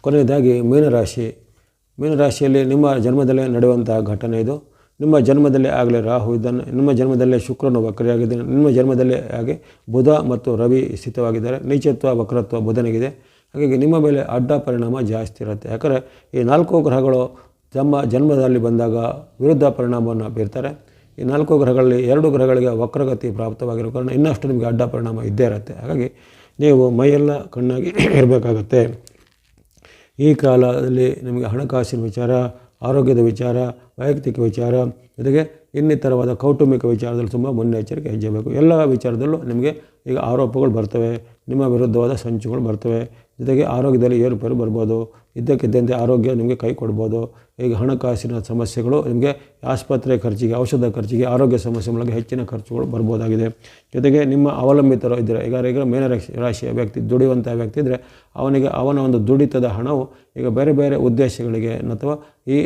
ಕೊನೆಯದಾಗಿ ಮೀನರಾಶಿ. ಮೀನರಾಶಿಯಲ್ಲಿ ನಿಮ್ಮ ಜನ್ಮದಲ್ಲೇ ನಡೆಯುವಂತಹ ಘಟನೆ ಇದು. ನಿಮ್ಮ ಜನ್ಮದಲ್ಲೇ ಆಗಲೇ ರಾಹು ಇದ್ದಾನೆ. ನಿಮ್ಮ ಜನ್ಮದಲ್ಲೇ ಶುಕ್ರನು ವಕ್ರಿಯಾಗಿದ್ದಾನೆ. ನಿಮ್ಮ ಜನ್ಮದಲ್ಲೇ ಹಾಗೆ ಬುಧ ಮತ್ತು ರವಿ ಸ್ಥಿತವಾಗಿದ್ದಾರೆ. ನೀಚತ್ವ ವಕ್ರತ್ವ ಬುಧನಿಗಿದೆ. ಹಾಗಾಗಿ ನಿಮ್ಮ ಮೇಲೆ ಅಡ್ಡ ಪರಿಣಾಮ ಜಾಸ್ತಿ ಇರುತ್ತೆ. ಯಾಕಂದರೆ ಈ ನಾಲ್ಕು ಗ್ರಹಗಳು ತಮ್ಮ ಜನ್ಮದಲ್ಲಿ ಬಂದಾಗ ವಿರುದ್ಧ ಪರಿಣಾಮವನ್ನು ಬೀರ್ತಾರೆ. ಈ ನಾಲ್ಕು ಗ್ರಹಗಳಲ್ಲಿ ಎರಡು ಗ್ರಹಗಳಿಗೆ ವಕ್ರಗತಿ ಪ್ರಾಪ್ತವಾಗಿರೋ ಕಾರಣ ಇನ್ನಷ್ಟು ನಿಮಗೆ ಅಡ್ಡ ಪರಿಣಾಮ ಇದ್ದೇ ಇರುತ್ತೆ. ಹಾಗಾಗಿ ನೀವು ಮೈಯೆಲ್ಲ ಕಣ್ಣಾಗಿ ಇರಬೇಕಾಗತ್ತೆ. ಈ ಕಾಲದಲ್ಲಿ ನಿಮಗೆ ಹಣಕಾಸಿನ ವಿಚಾರ, ಆರೋಗ್ಯದ ವಿಚಾರ, ವೈಯಕ್ತಿಕ ವಿಚಾರ, ಜೊತೆಗೆ ಇನ್ನಿತರವಾದ ಕೌಟುಂಬಿಕ ವಿಚಾರದಲ್ಲಿ ತುಂಬ ಮುನ್ನೆಚ್ಚರಿಕೆ ಹೆಜ್ಜೆ ಬೇಕು ಎಲ್ಲ ವಿಚಾರದಲ್ಲೂ ನಿಮಗೆ ಈಗ ಆರೋಪಗಳು ಬರ್ತವೆ, ನಿಮ್ಮ ವಿರುದ್ಧವಾದ ಸಂಚುಗಳು ಬರ್ತವೆ, ಜೊತೆಗೆ ಆರೋಗ್ಯದಲ್ಲಿ ಏರುಪೇರು ಬರ್ಬೋದು. ಇದ್ದಕ್ಕಿದ್ದಂತೆ ಆರೋಗ್ಯ ನಿಮಗೆ ಕೈ ಕೊಡ್ಬೋದು. ಈಗ ಹಣಕಾಸಿನ ಸಮಸ್ಯೆಗಳು ನಿಮಗೆ ಆಸ್ಪತ್ರೆ ಖರ್ಚಿಗೆ, ಔಷಧ ಖರ್ಚಿಗೆ, ಆರೋಗ್ಯ ಸಮಸ್ಯೆ ಮೂಲಕ ಹೆಚ್ಚಿನ ಖರ್ಚುಗಳು ಬರ್ಬೋದಾಗಿದೆ. ಜೊತೆಗೆ ನಿಮ್ಮ ಅವಲಂಬಿತರು ಇದ್ದರೆ, ಈಗ ಈಗ ಮೇನ ರಾಶಿ ರಾಶಿಯ ವ್ಯಕ್ತಿ ದುಡಿಯುವಂಥ ವ್ಯಕ್ತಿ ಇದ್ದರೆ ಅವನಿಗೆ ಅವನ ಒಂದು ದುಡಿತದ ಹಣವು ಈಗ ಬೇರೆ ಬೇರೆ ಉದ್ದೇಶಗಳಿಗೆ ಅಥವಾ ಈ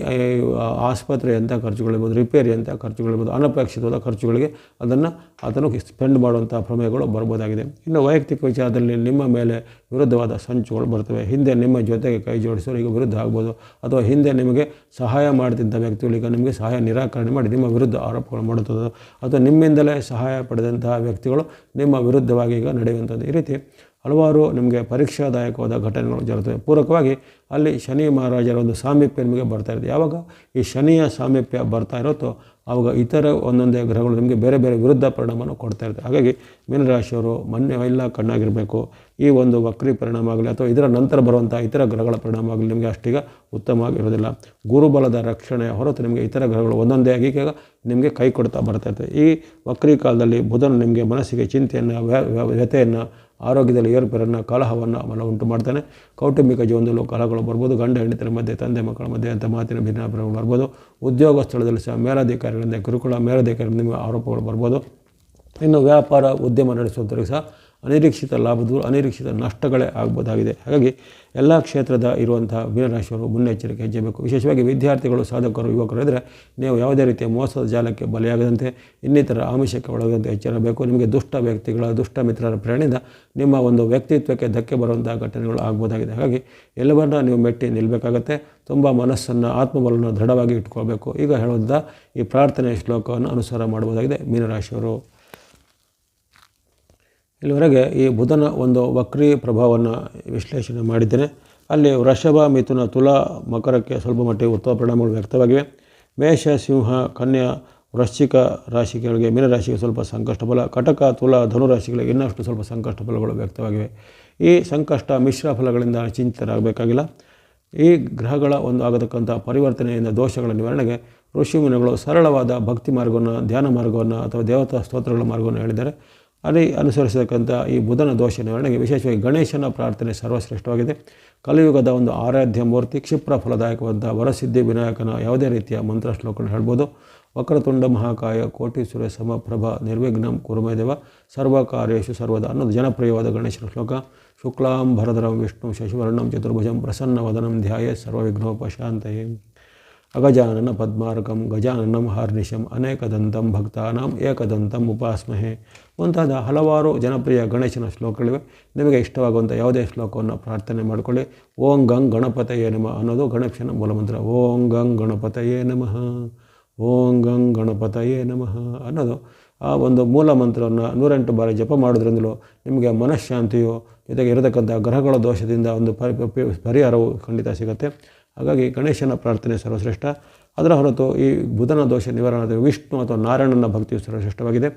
ಆಸ್ಪತ್ರೆ ಅಂತ ಖರ್ಚುಗಳಿರ್ಬೋದು ರಿಪೇರಿ ಅಂತ ಖರ್ಚುಗಳಿರ್ಬೋದು ಅನಪೇಕ್ಷಿತವಾದ ಖರ್ಚುಗಳಿಗೆ ಅದನ್ನು ಅದನ್ನು ಸ್ಪೆಂಡ್ ಮಾಡುವಂಥ ಪ್ರಮೇಯಗಳು ಬರ್ಬೋದಾಗಿದೆ. ಇನ್ನು ವೈಯಕ್ತಿಕ ವಿಚಾರದಲ್ಲಿ ನಿಮ್ಮ ಮೇಲೆ ವಿರುದ್ಧವಾದ ಸಂಚುಗಳು ಬರ್ತವೆ. ಹಿಂದೆ ನಿಮ್ಮ ಜೊತೆಗೆ ಕೈ ಜೋಡಿಸೋರು ಈಗ ವಿರುದ್ಧ ಆಗ್ಬೋದು. ಅಥವಾ ಹಿಂದೆ ನಿಮಗೆ ಸಹಾಯ ಮಾಡ್ತಿದ್ದ ವ್ಯಕ್ತಿಗಳು ಈಗ ನಿಮಗೆ ಸಹಾಯ ನಿರಾಕರಣೆ ಮಾಡಿ ನಿಮ್ಮ ವಿರುದ್ಧ ಆರೋಪಗಳು ಮಾಡುತ್ತದೆ, ಅಥವಾ ನಿಮ್ಮಿಂದಲೇ ಸಹಾಯ ಪಡೆದಂತಹ ವ್ಯಕ್ತಿಗಳು ನಿಮ್ಮ ವಿರುದ್ಧವಾಗಿ ಈಗ ನಡೆಯುವಂಥದ್ದು. ಈ ರೀತಿ ಹಲವಾರು ನಿಮಗೆ ಪರೀಕ್ಷಾದಾಯಕವಾದ ಘಟನೆಗಳು ಜರುಗುತ್ತವೆ. ಪೂರಕವಾಗಿ ಅಲ್ಲಿ ಶನಿ ಮಹಾರಾಜರ ಒಂದು ಸಾಮೀಪ್ಯ ನಿಮಗೆ ಬರ್ತಾ ಇರುತ್ತೆ. ಯಾವಾಗ ಈ ಶನಿಯ ಸಾಮೀಪ್ಯ ಬರ್ತಾ ಇರುತ್ತೋ ಆವಾಗ ಇತರ ಒಂದೊಂದೇ ಗ್ರಹಗಳು ನಿಮಗೆ ಬೇರೆ ಬೇರೆ ವಿರುದ್ಧ ಪರಿಣಾಮವನ್ನು ಕೊಡ್ತಾ ಇರ್ತದೆ ಹಾಗಾಗಿ ಮೀನರಾಶಿಯವರು ಮೊನ್ನೆ ಎಲ್ಲ ಕಣ್ಣಾಗಿರಬೇಕು. ಈ ಒಂದು ವಕ್ರಿ ಪರಿಣಾಮ ಆಗಲಿ ಅಥವಾ ಇದರ ನಂತರ ಬರುವಂಥ ಇತರ ಗ್ರಹಗಳ ಪರಿಣಾಮ ಆಗಲಿ ನಿಮಗೆ ಅಷ್ಟೀಗ ಉತ್ತಮವಾಗಿರೋದಿಲ್ಲ. ಗುರುಬಲದ ರಕ್ಷಣೆ ಹೊರತು ನಿಮಗೆ ಇತರ ಗ್ರಹಗಳು ಒಂದೊಂದೇ ಆಗಿ ನಿಮಗೆ ಕೈ ಕೊಡ್ತಾ ಬರ್ತಾ ಇರ್ತದೆ ಈ ವಕ್ರಿ ಕಾಲದಲ್ಲಿ ಬುಧನು ನಿಮಗೆ ಮನಸ್ಸಿಗೆ ಚಿಂತೆಯನ್ನು ವ್ಯತೆಯನ್ನು ಆರೋಗ್ಯದಲ್ಲಿ ಏರುಪೇರನ್ನು ಕಲಹವನ್ನು ಮನ ಉಂಟು ಮಾಡ್ತಾನೆ. ಕೌಟುಂಬಿಕ ಜೀವನದಲ್ಲೂ ಕಲಹಗಳು ಬರ್ಬೋದು. ಗಂಡ ಹೆಂಡತಿರ ಮಧ್ಯೆ, ತಂದೆ ಮಕ್ಕಳ ಮಧ್ಯೆ ಅಂತ ಮಾತಿನ ಭಿನ್ನಾಭಿಪ್ರಾಯಗಳು ಬರ್ಬೋದು. ಉದ್ಯೋಗ ಸ್ಥಳದಲ್ಲಿ ಸಹ ಮೇಲಾಧಿಕಾರಿಗಳಿಂದ ಕಿರುಕುಳ ಮೇಲಾಧಿಕಾರಿಗಳಿಂದ ಆರೋಪಗಳು ಬರ್ಬೋದು. ಇನ್ನು ವ್ಯಾಪಾರ, ಉದ್ಯಮ ನಡೆಸುವಂಥವ್ರಿಗೆ ಸಹ ಅನಿರೀಕ್ಷಿತ ಲಾಭದೂ ಅನಿರೀಕ್ಷಿತ ನಷ್ಟಗಳೇ ಆಗ್ಬೋದಾಗಿದೆ. ಹಾಗಾಗಿ ಎಲ್ಲ ಕ್ಷೇತ್ರದ ಇರುವಂತಹ ಮೀನರಾಶಿಯವರು ಮುನ್ನೆಚ್ಚರಿಕೆ ಹೆಜ್ಜೆಬೇಕು ವಿಶೇಷವಾಗಿ ವಿದ್ಯಾರ್ಥಿಗಳು, ಸಾಧಕರು, ಯುವಕರು ಇದ್ದರೆ ನೀವು ಯಾವುದೇ ರೀತಿಯ ಮೋಸದ ಜಾಲಕ್ಕೆ ಬಲಿಯಾಗದಂತೆ, ಇನ್ನಿತರ ಆಮಿಷಕ್ಕೆ ಒಳಗದಂತೆ ಎಚ್ಚರಬೇಕು. ನಿಮಗೆ ದುಷ್ಟ ವ್ಯಕ್ತಿಗಳ, ದುಷ್ಟ ಮಿತ್ರರ ಪ್ರೇರಣೆಯಿಂದ ನಿಮ್ಮ ಒಂದು ವ್ಯಕ್ತಿತ್ವಕ್ಕೆ ಧಕ್ಕೆ ಬರುವಂತಹ ಘಟನೆಗಳು ಆಗ್ಬೋದಾಗಿದೆ. ಹಾಗಾಗಿ ಎಲ್ಲವನ್ನ ನೀವು ಮೆಟ್ಟಿ ನಿಲ್ಲಬೇಕಾಗತ್ತೆ ತುಂಬ ಮನಸ್ಸನ್ನು, ಆತ್ಮಬಲವನ್ನು ದೃಢವಾಗಿ ಇಟ್ಕೊಳ್ಬೇಕು. ಈಗ ಹೇಳುವಂಥ ಈ ಪ್ರಾರ್ಥನೆ ಶ್ಲೋಕವನ್ನು ಅನುಸಾರ ಮಾಡಬಹುದಾಗಿದೆ ಮೀನರಾಶಿಯವರು ಇಲ್ಲಿವರೆಗೆ ಈ ಬುಧನ ಒಂದು ವಕ್ರಿ ಪ್ರಭಾವವನ್ನು ವಿಶ್ಲೇಷಣೆ ಮಾಡಿದ್ದೇನೆ. ಅಲ್ಲಿ ವೃಷಭ, ಮಿಥುನ, ತುಲಾ ಮಕರಕ್ಕೆ ಸ್ವಲ್ಪ ಮಟ್ಟಿಗೆ ಉತ್ತಮ ಪರಿಣಾಮಗಳು ವ್ಯಕ್ತವಾಗಿವೆ. ಮೇಷ, ಸಿಂಹ, ಕನ್ಯಾ, ವೃಶ್ಚಿಕ ರಾಶಿಗಳಿಗೆ ಮೀನರಾಶಿಗೆ ಸ್ವಲ್ಪ ಸಂಕಷ್ಟ ಫಲ, ಕಟಕ, ತುಲಾ ಧನುರಾಶಿಗಳಿಗೆ ಇನ್ನಷ್ಟು ಸ್ವಲ್ಪ ಸಂಕಷ್ಟ ಫಲಗಳು ವ್ಯಕ್ತವಾಗಿವೆ. ಈ ಸಂಕಷ್ಟ ಮಿಶ್ರ ಫಲಗಳಿಂದ ಚಿಂತಿತರಾಗಬೇಕಾಗಿಲ್ಲ. ಈ ಗ್ರಹಗಳ ಒಂದು ಆಗತಕ್ಕಂಥ ಪರಿವರ್ತನೆಯಿಂದ ದೋಷಗಳ ನಿವಾರಣೆಗೆ ಋಷಿಮುನಿಗಳು ಸರಳವಾದ ಭಕ್ತಿ ಮಾರ್ಗವನ್ನು, ಧ್ಯಾನ ಮಾರ್ಗವನ್ನು ಅಥವಾ ದೇವತಾ ಸ್ತೋತ್ರಗಳ ಮಾರ್ಗವನ್ನು ಹೇಳಿದ್ದಾರೆ. ಅಲ್ಲಿ ಅನುಸರಿಸತಕ್ಕಂಥ ಈ ಬುಧನ ದೋಷ ನಿವಾರಣೆಗೆ ವಿಶೇಷವಾಗಿ ಗಣೇಶನ ಪ್ರಾರ್ಥನೆ ಸರ್ವಶ್ರೇಷ್ಠವಾಗಿದೆ. ಕಲಿಯುಗದ ಒಂದು ಆರಾಧ್ಯ ಮೂರ್ತಿ, ಕ್ಷಿಪ್ರ ಫಲದಾಯಕವಾದ ವರಸಿದ್ಧಿ ವಿನಾಯಕನ ಯಾವುದೇ ರೀತಿಯ ಮಂತ್ರ ಶ್ಲೋಕವನ್ನು ಹೇಳ್ಬೋದು. ವಕ್ರತುಂಡ ಮಹಾಕಾಯ, ಕೋಟಿ ಸುರ ಸಮಪ್ರಭ ನಿರ್ವಿಘ್ನಂ ಕುರುಮದೇವ ಸರ್ವಕಾರ್ಯೇಶು ಸರ್ವದ ಅನ್ನೋದು ಜನಪ್ರಿಯವಾದ ಗಣೇಶನ ಶ್ಲೋಕ. ಶುಕ್ಲಾಂ ಭರಧರಂ ವಿಷ್ಣು ಶಶಿವರ್ಣಂ ಚತುರ್ಭುಜಂ ಪ್ರಸನ್ನವದನಂ ಧ್ಯಾಯ ಸರ್ವವಿಘ್ನೋಪಶಾಂತಯೇ. ಅಗಜಾನನ ಪದ್ಮಾರ್ಕಂ ಗಜಾನನಂ ಹಾರ್ನಿಶಂ ಅನೇಕದಂತಂ ಭಕ್ತಾನಾಂ ಏಕದಂತಂ ಉಪಾಸ್ಮಹೆ ಮುಂತಾದ ಹಲವಾರು ಜನಪ್ರಿಯ ಗಣೇಶನ ಶ್ಲೋಕಗಳಿವೆ. ನಿಮಗೆ ಇಷ್ಟವಾಗುವಂಥ ಯಾವುದೇ ಶ್ಲೋಕವನ್ನು ಪ್ರಾರ್ಥನೆ ಮಾಡಿಕೊಳ್ಳಿ. ಓಂ ಗಂಗ್ ಗಣಪತಯೇ ನಮಃ ಅನ್ನೋದು ಗಣೇಶನ ಮೂಲಮಂತ್ರ. ಓಂ ಗಂಗ್ ಗಣಪತಯೇ ನಮಃ, ಓಂ ಗಂಗ್ ಗಣಪತಯೇ ನಮಃ ಅನ್ನೋದು ಆ ಒಂದು ಮೂಲ ಮಂತ್ರವನ್ನು ನೂರೆಂಟು ಬಾರಿ ಜಪ ಮಾಡೋದ್ರಿಂದಲೂ ನಿಮಗೆ ಮನಃಶಾಂತಿಯು ಜೊತೆಗೆ ಇರತಕ್ಕಂಥ ಗ್ರಹಗಳ ದೋಷದಿಂದ ಒಂದು ಪರಿ, ಪರಿಹಾರವು ಖಂಡಿತ ಸಿಗುತ್ತೆ. ಹಾಗಾಗಿ ಗಣೇಶನ ಪ್ರಾರ್ಥನೆ ಸರ್ವಶ್ರೇಷ್ಠ. ಅದರ ಹೊರತು ಈ ಬುಧನ ದೋಷ ನಿವಾರಣೆ ವಿಷ್ಣು ಅಥವಾ ನಾರಾಯಣನ ಭಕ್ತಿಯು ಸರ್ವಶ್ರೇಷ್ಠವಾಗಿದೆ.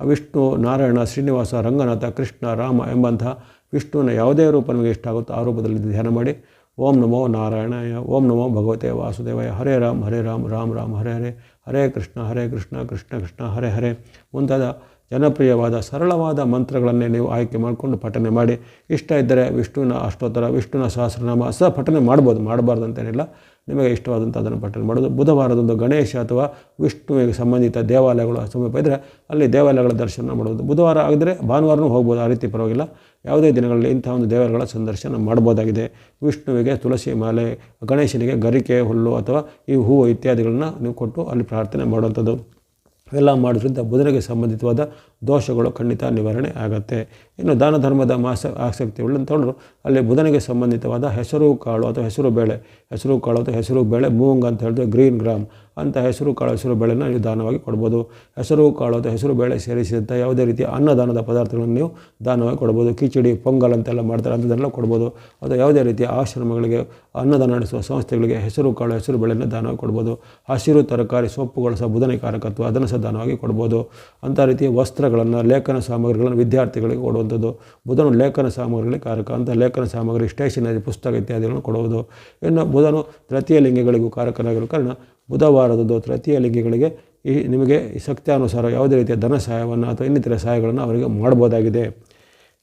ಆ ವಿಷ್ಣು, ನಾರಾಯಣ, ಶ್ರೀನಿವಾಸ, ರಂಗನಾಥ, ಕೃಷ್ಣ, ರಾಮ ಎಂಬಂತಹ ವಿಷ್ಣುವಿನ ಯಾವುದೇ ರೂಪ ನಿಮಗೆ ಇಷ್ಟ ಆಗುತ್ತೋ ಆ ರೂಪದಲ್ಲಿ ಧ್ಯಾನ ಮಾಡಿ. ಓಂ ನಮೋ ನಾರಾಯಣಾಯ, ಓಂ ನಮೋ ಭಗವತೆ ವಾಸುದೇವಾಯ, ಹರೇ ರಾಮ್ ಹರೇ ರಾಮ್ ರಾಮ್ ರಾಮ್, ಹರೇ ಹರೇ ಹರೇ ಕೃಷ್ಣ ಹರೇ ಕೃಷ್ಣ ಕೃಷ್ಣ ಕೃಷ್ಣ, ಹರೇ ಹರೇ ಮುಂತಾದ ಜನಪ್ರಿಯವಾದ, ಸರಳವಾದ ಮಂತ್ರಗಳನ್ನೇ ನೀವು ಆಯ್ಕೆ ಮಾಡಿಕೊಂಡು ಪಠನೆ ಮಾಡಿ. ಇಷ್ಟ ಇದ್ದರೆ ವಿಷ್ಣುವಿನ ಅಷ್ಟೋತ್ತರ ವಿಷ್ಣುವಿನ ಸಹಸ್ರನಾಮ ಸಹ ಪಠನೆ ಮಾಡ್ಬೋದು ಮಾಡಬಾರ್ದು ಅಂತೇನಿಲ್ಲ ನಿಮಗೆ ಇಷ್ಟವಾದಂಥ ಅದನ್ನು ಪಠನೆ ಮಾಡೋದು. ಬುಧವಾರದೊಂದು ಗಣೇಶ ಅಥವಾ ವಿಷ್ಣುವಿಗೆ ಸಂಬಂಧಿತ ದೇವಾಲಯಗಳು ಸಮೀಪ ಇದ್ದರೆ ಅಲ್ಲಿ ದೇವಾಲಯಗಳ ದರ್ಶನ ಮಾಡೋದು ಬುಧವಾರ ಆಗಿದ್ರೆ ಭಾನುವಾರನೂ ಹೋಗ್ಬೋದು, ಆ ರೀತಿ ಪರವಾಗಿಲ್ಲ. ಯಾವುದೇ ದಿನಗಳಲ್ಲಿ ಇಂಥ ಒಂದು ದೇವಾಲಯಗಳ ಸಂದರ್ಶನ ಮಾಡ್ಬೋದಾಗಿದೆ ವಿಷ್ಣುವಿಗೆ ತುಳಸಿ ಮಾಲೆ, ಗಣೇಶನಿಗೆ ಗರಿಕೆ ಹುಲ್ಲು ಅಥವಾ ಈ ಹೂವು ಇತ್ಯಾದಿಗಳನ್ನ ನೀವು ಕೊಟ್ಟು ಅಲ್ಲಿ ಪ್ರಾರ್ಥನೆ ಮಾಡುವಂಥದ್ದು. ಎಲ್ಲ ಮಾಡೋದ್ರಿಂದ ಬುಧನಿಗೆ ಸಂಬಂಧಿತವಾದ ದೋಷಗಳು ಖಂಡಿತ ನಿವಾರಣೆ ಆಗುತ್ತೆ. ಇನ್ನು ದಾನ ಧರ್ಮದ ಮಾಸ ಆಸಕ್ತಿ ಉಳ್ಳಂತವರು ಅಲ್ಲಿ ಬುಧನಿಗೆ ಸಂಬಂಧಿತವಾದ ಹೆಸರು ಕಾಳು ಅಥವಾ ಹೆಸರು ಬೇಳೆ, ಹೆಸರು ಕಾಳು ಅಥವಾ ಹೆಸರು ಬೇಳೆ, ಮೂಂಗ್ ಅಂತ ಹೇಳಿದ್ರೆ ಗ್ರೀನ್ ಗ್ರಾಮ್ ಅಂತ ಹೆಸರು ಕಾಳು, ಹೆಸರು ಬೇಳೆನ ನೀವು ದಾನವಾಗಿ ಕೊಡ್ಬೋದು. ಹೆಸರು, ಕಾಳು ಅಥವಾ ಹೆಸರು, ಬೇಳೆ ಸೇರಿಸಿದಂಥ ಯಾವುದೇ ರೀತಿಯ ಅನ್ನದಾನದ ಪದಾರ್ಥಗಳನ್ನು ನೀವು ದಾನವಾಗಿ ಕೊಡ್ಬೋದು. ಕಿಚಡಿ, ಪೊಂಗಲ್ ಅಂತೆಲ್ಲ ಮಾಡ್ತಾರೆ ಅಂಥದ್ದೆಲ್ಲ ಕೊಡ್ಬೋದು. ಅಥವಾ ಯಾವುದೇ ರೀತಿಯ ಆಶ್ರಮಗಳಿಗೆ ಅನ್ನದಾನ ನಡೆಸುವ ಸಂಸ್ಥೆಗಳಿಗೆ ಹೆಸರು, ಕಾಳು, ಹೆಸರು, ಬೇಳೆನ ದಾನವಾಗಿ ಕೊಡ್ಬೋದು. ಹಸಿರು ತರಕಾರಿ, ಸೊಪ್ಪುಗಳು ಸಹ ಬುಧನೆ ಕಾರಕತ್ವ ಅದನ್ನು ಸಹ ದಾನವಾಗಿ ಕೊಡ್ಬೋದು. ಅಂಥ ರೀತಿಯ ವಸ್ತ್ರಗಳನ್ನು, ಲೇಖನ ಸಾಮಗ್ರಿಗಳನ್ನು ವಿದ್ಯಾರ್ಥಿಗಳಿಗೆ ಕೊಡುವಂಥದ್ದು. ಬುಧನು ಲೇಖನ ಸಾಮಗ್ರಿಗಳಿಗೆ ಕಾರಕ. ಅಂತ ಲೇಖನ ಸಾಮಗ್ರಿ, ಸ್ಟೇಷನರಿ, ಪುಸ್ತಕ ಇತ್ಯಾದಿಗಳನ್ನು ಕೊಡುವುದು. ಇನ್ನು ಬುಧನು ತೃತೀಯ ಲಿಂಗಗಳಿಗೂ ಕಾರಕನಾಗಿರೋ ಕಾರಣ ಬುಧವಾರದಂದು ತೃತೀಯ ಲಿಂಗಿಗಳಿಗೆ ಈ ನಿಮಗೆ ಶಕ್ತಿಯಾನುಸಾರ ಯಾವುದೇ ರೀತಿಯ ಧನ ಸಹಾಯವನ್ನು ಅಥವಾ ಇನ್ನಿತರ ಸಹಾಯಗಳನ್ನು ಅವರಿಗೆ ಮಾಡ್ಬೋದಾಗಿದೆ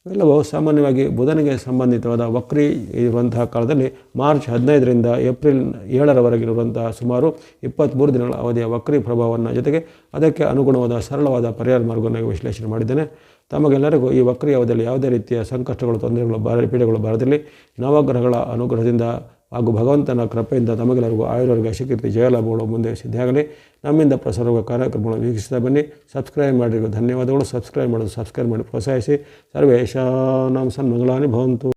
ಇವೆಲ್ಲವೂ ಸಾಮಾನ್ಯವಾಗಿ ಬುಧನಿಗೆ ಸಂಬಂಧಿತವಾದ ವಕ್ರಿ ಇರುವಂತಹ ಕಾಲದಲ್ಲಿ ಮಾರ್ಚ್ ಹದಿನೈದರಿಂದ ಏಪ್ರಿಲ್ ಏಳರವರೆಗಿರುವಂತಹ ಸುಮಾರು ಇಪ್ಪತ್ತ್ಮೂರು ದಿನಗಳ ಅವಧಿಯ ವಕ್ರಿ ಪ್ರಭಾವವನ್ನು ಜೊತೆಗೆ ಅದಕ್ಕೆ ಅನುಗುಣವಾದ ಸರಳವಾದ ಪರಿಹಾರ ಮಾರ್ಗವನ್ನು ವಿಶ್ಲೇಷಣೆ ಮಾಡಿದ್ದೇನೆ. ತಮಗೆಲ್ಲರಿಗೂ ಈ ವಕ್ರಿ ಅವಧಿಯಲ್ಲಿ ಯಾವುದೇ ರೀತಿಯ ಸಂಕಷ್ಟಗಳು, ತೊಂದರೆಗಳು, ಬಾರ ಪೀಡೆಗಳು ಬಾರದಲ್ಲಿ ನವಗ್ರಹಗಳ ಅನುಗ್ರಹದಿಂದ ಹಾಗೂ ಭಗವಂತನ ಕೃಪೆಯಿಂದ ತಮಗೆಲ್ಲರಿಗೂ ಆಯುರ್ವರ್ಗ ಶಕೀರ್ತಿ ಜಯಲಾಭಗಳು ಮುಂದೆ ಸಿದ್ಧಿಯಾಗಲಿ ನಮ್ಮಿಂದ ಪ್ರಸಾರ ಕಾರ್ಯಕ್ರಮಗಳನ್ನು ವೀಕ್ಷಿಸ್ತಾ ಬನ್ನಿ. ಸಬ್ಸ್ಕ್ರೈಬ್ ಮಾಡಿರೋ ಧನ್ಯವಾದಗಳು. ಸಬ್ಸ್ಕ್ರೈಬ್ ಮಾಡೋದು ಸಬ್ಸ್ಕ್ರೈಬ್ ಮಾಡಿ ಪ್ರೋತ್ಸಾಹಿಸಿ. ಸರ್ವೇಶಾನಾಂಸನ್ ಮಂಗಳಾನಿ ಭವಂತು.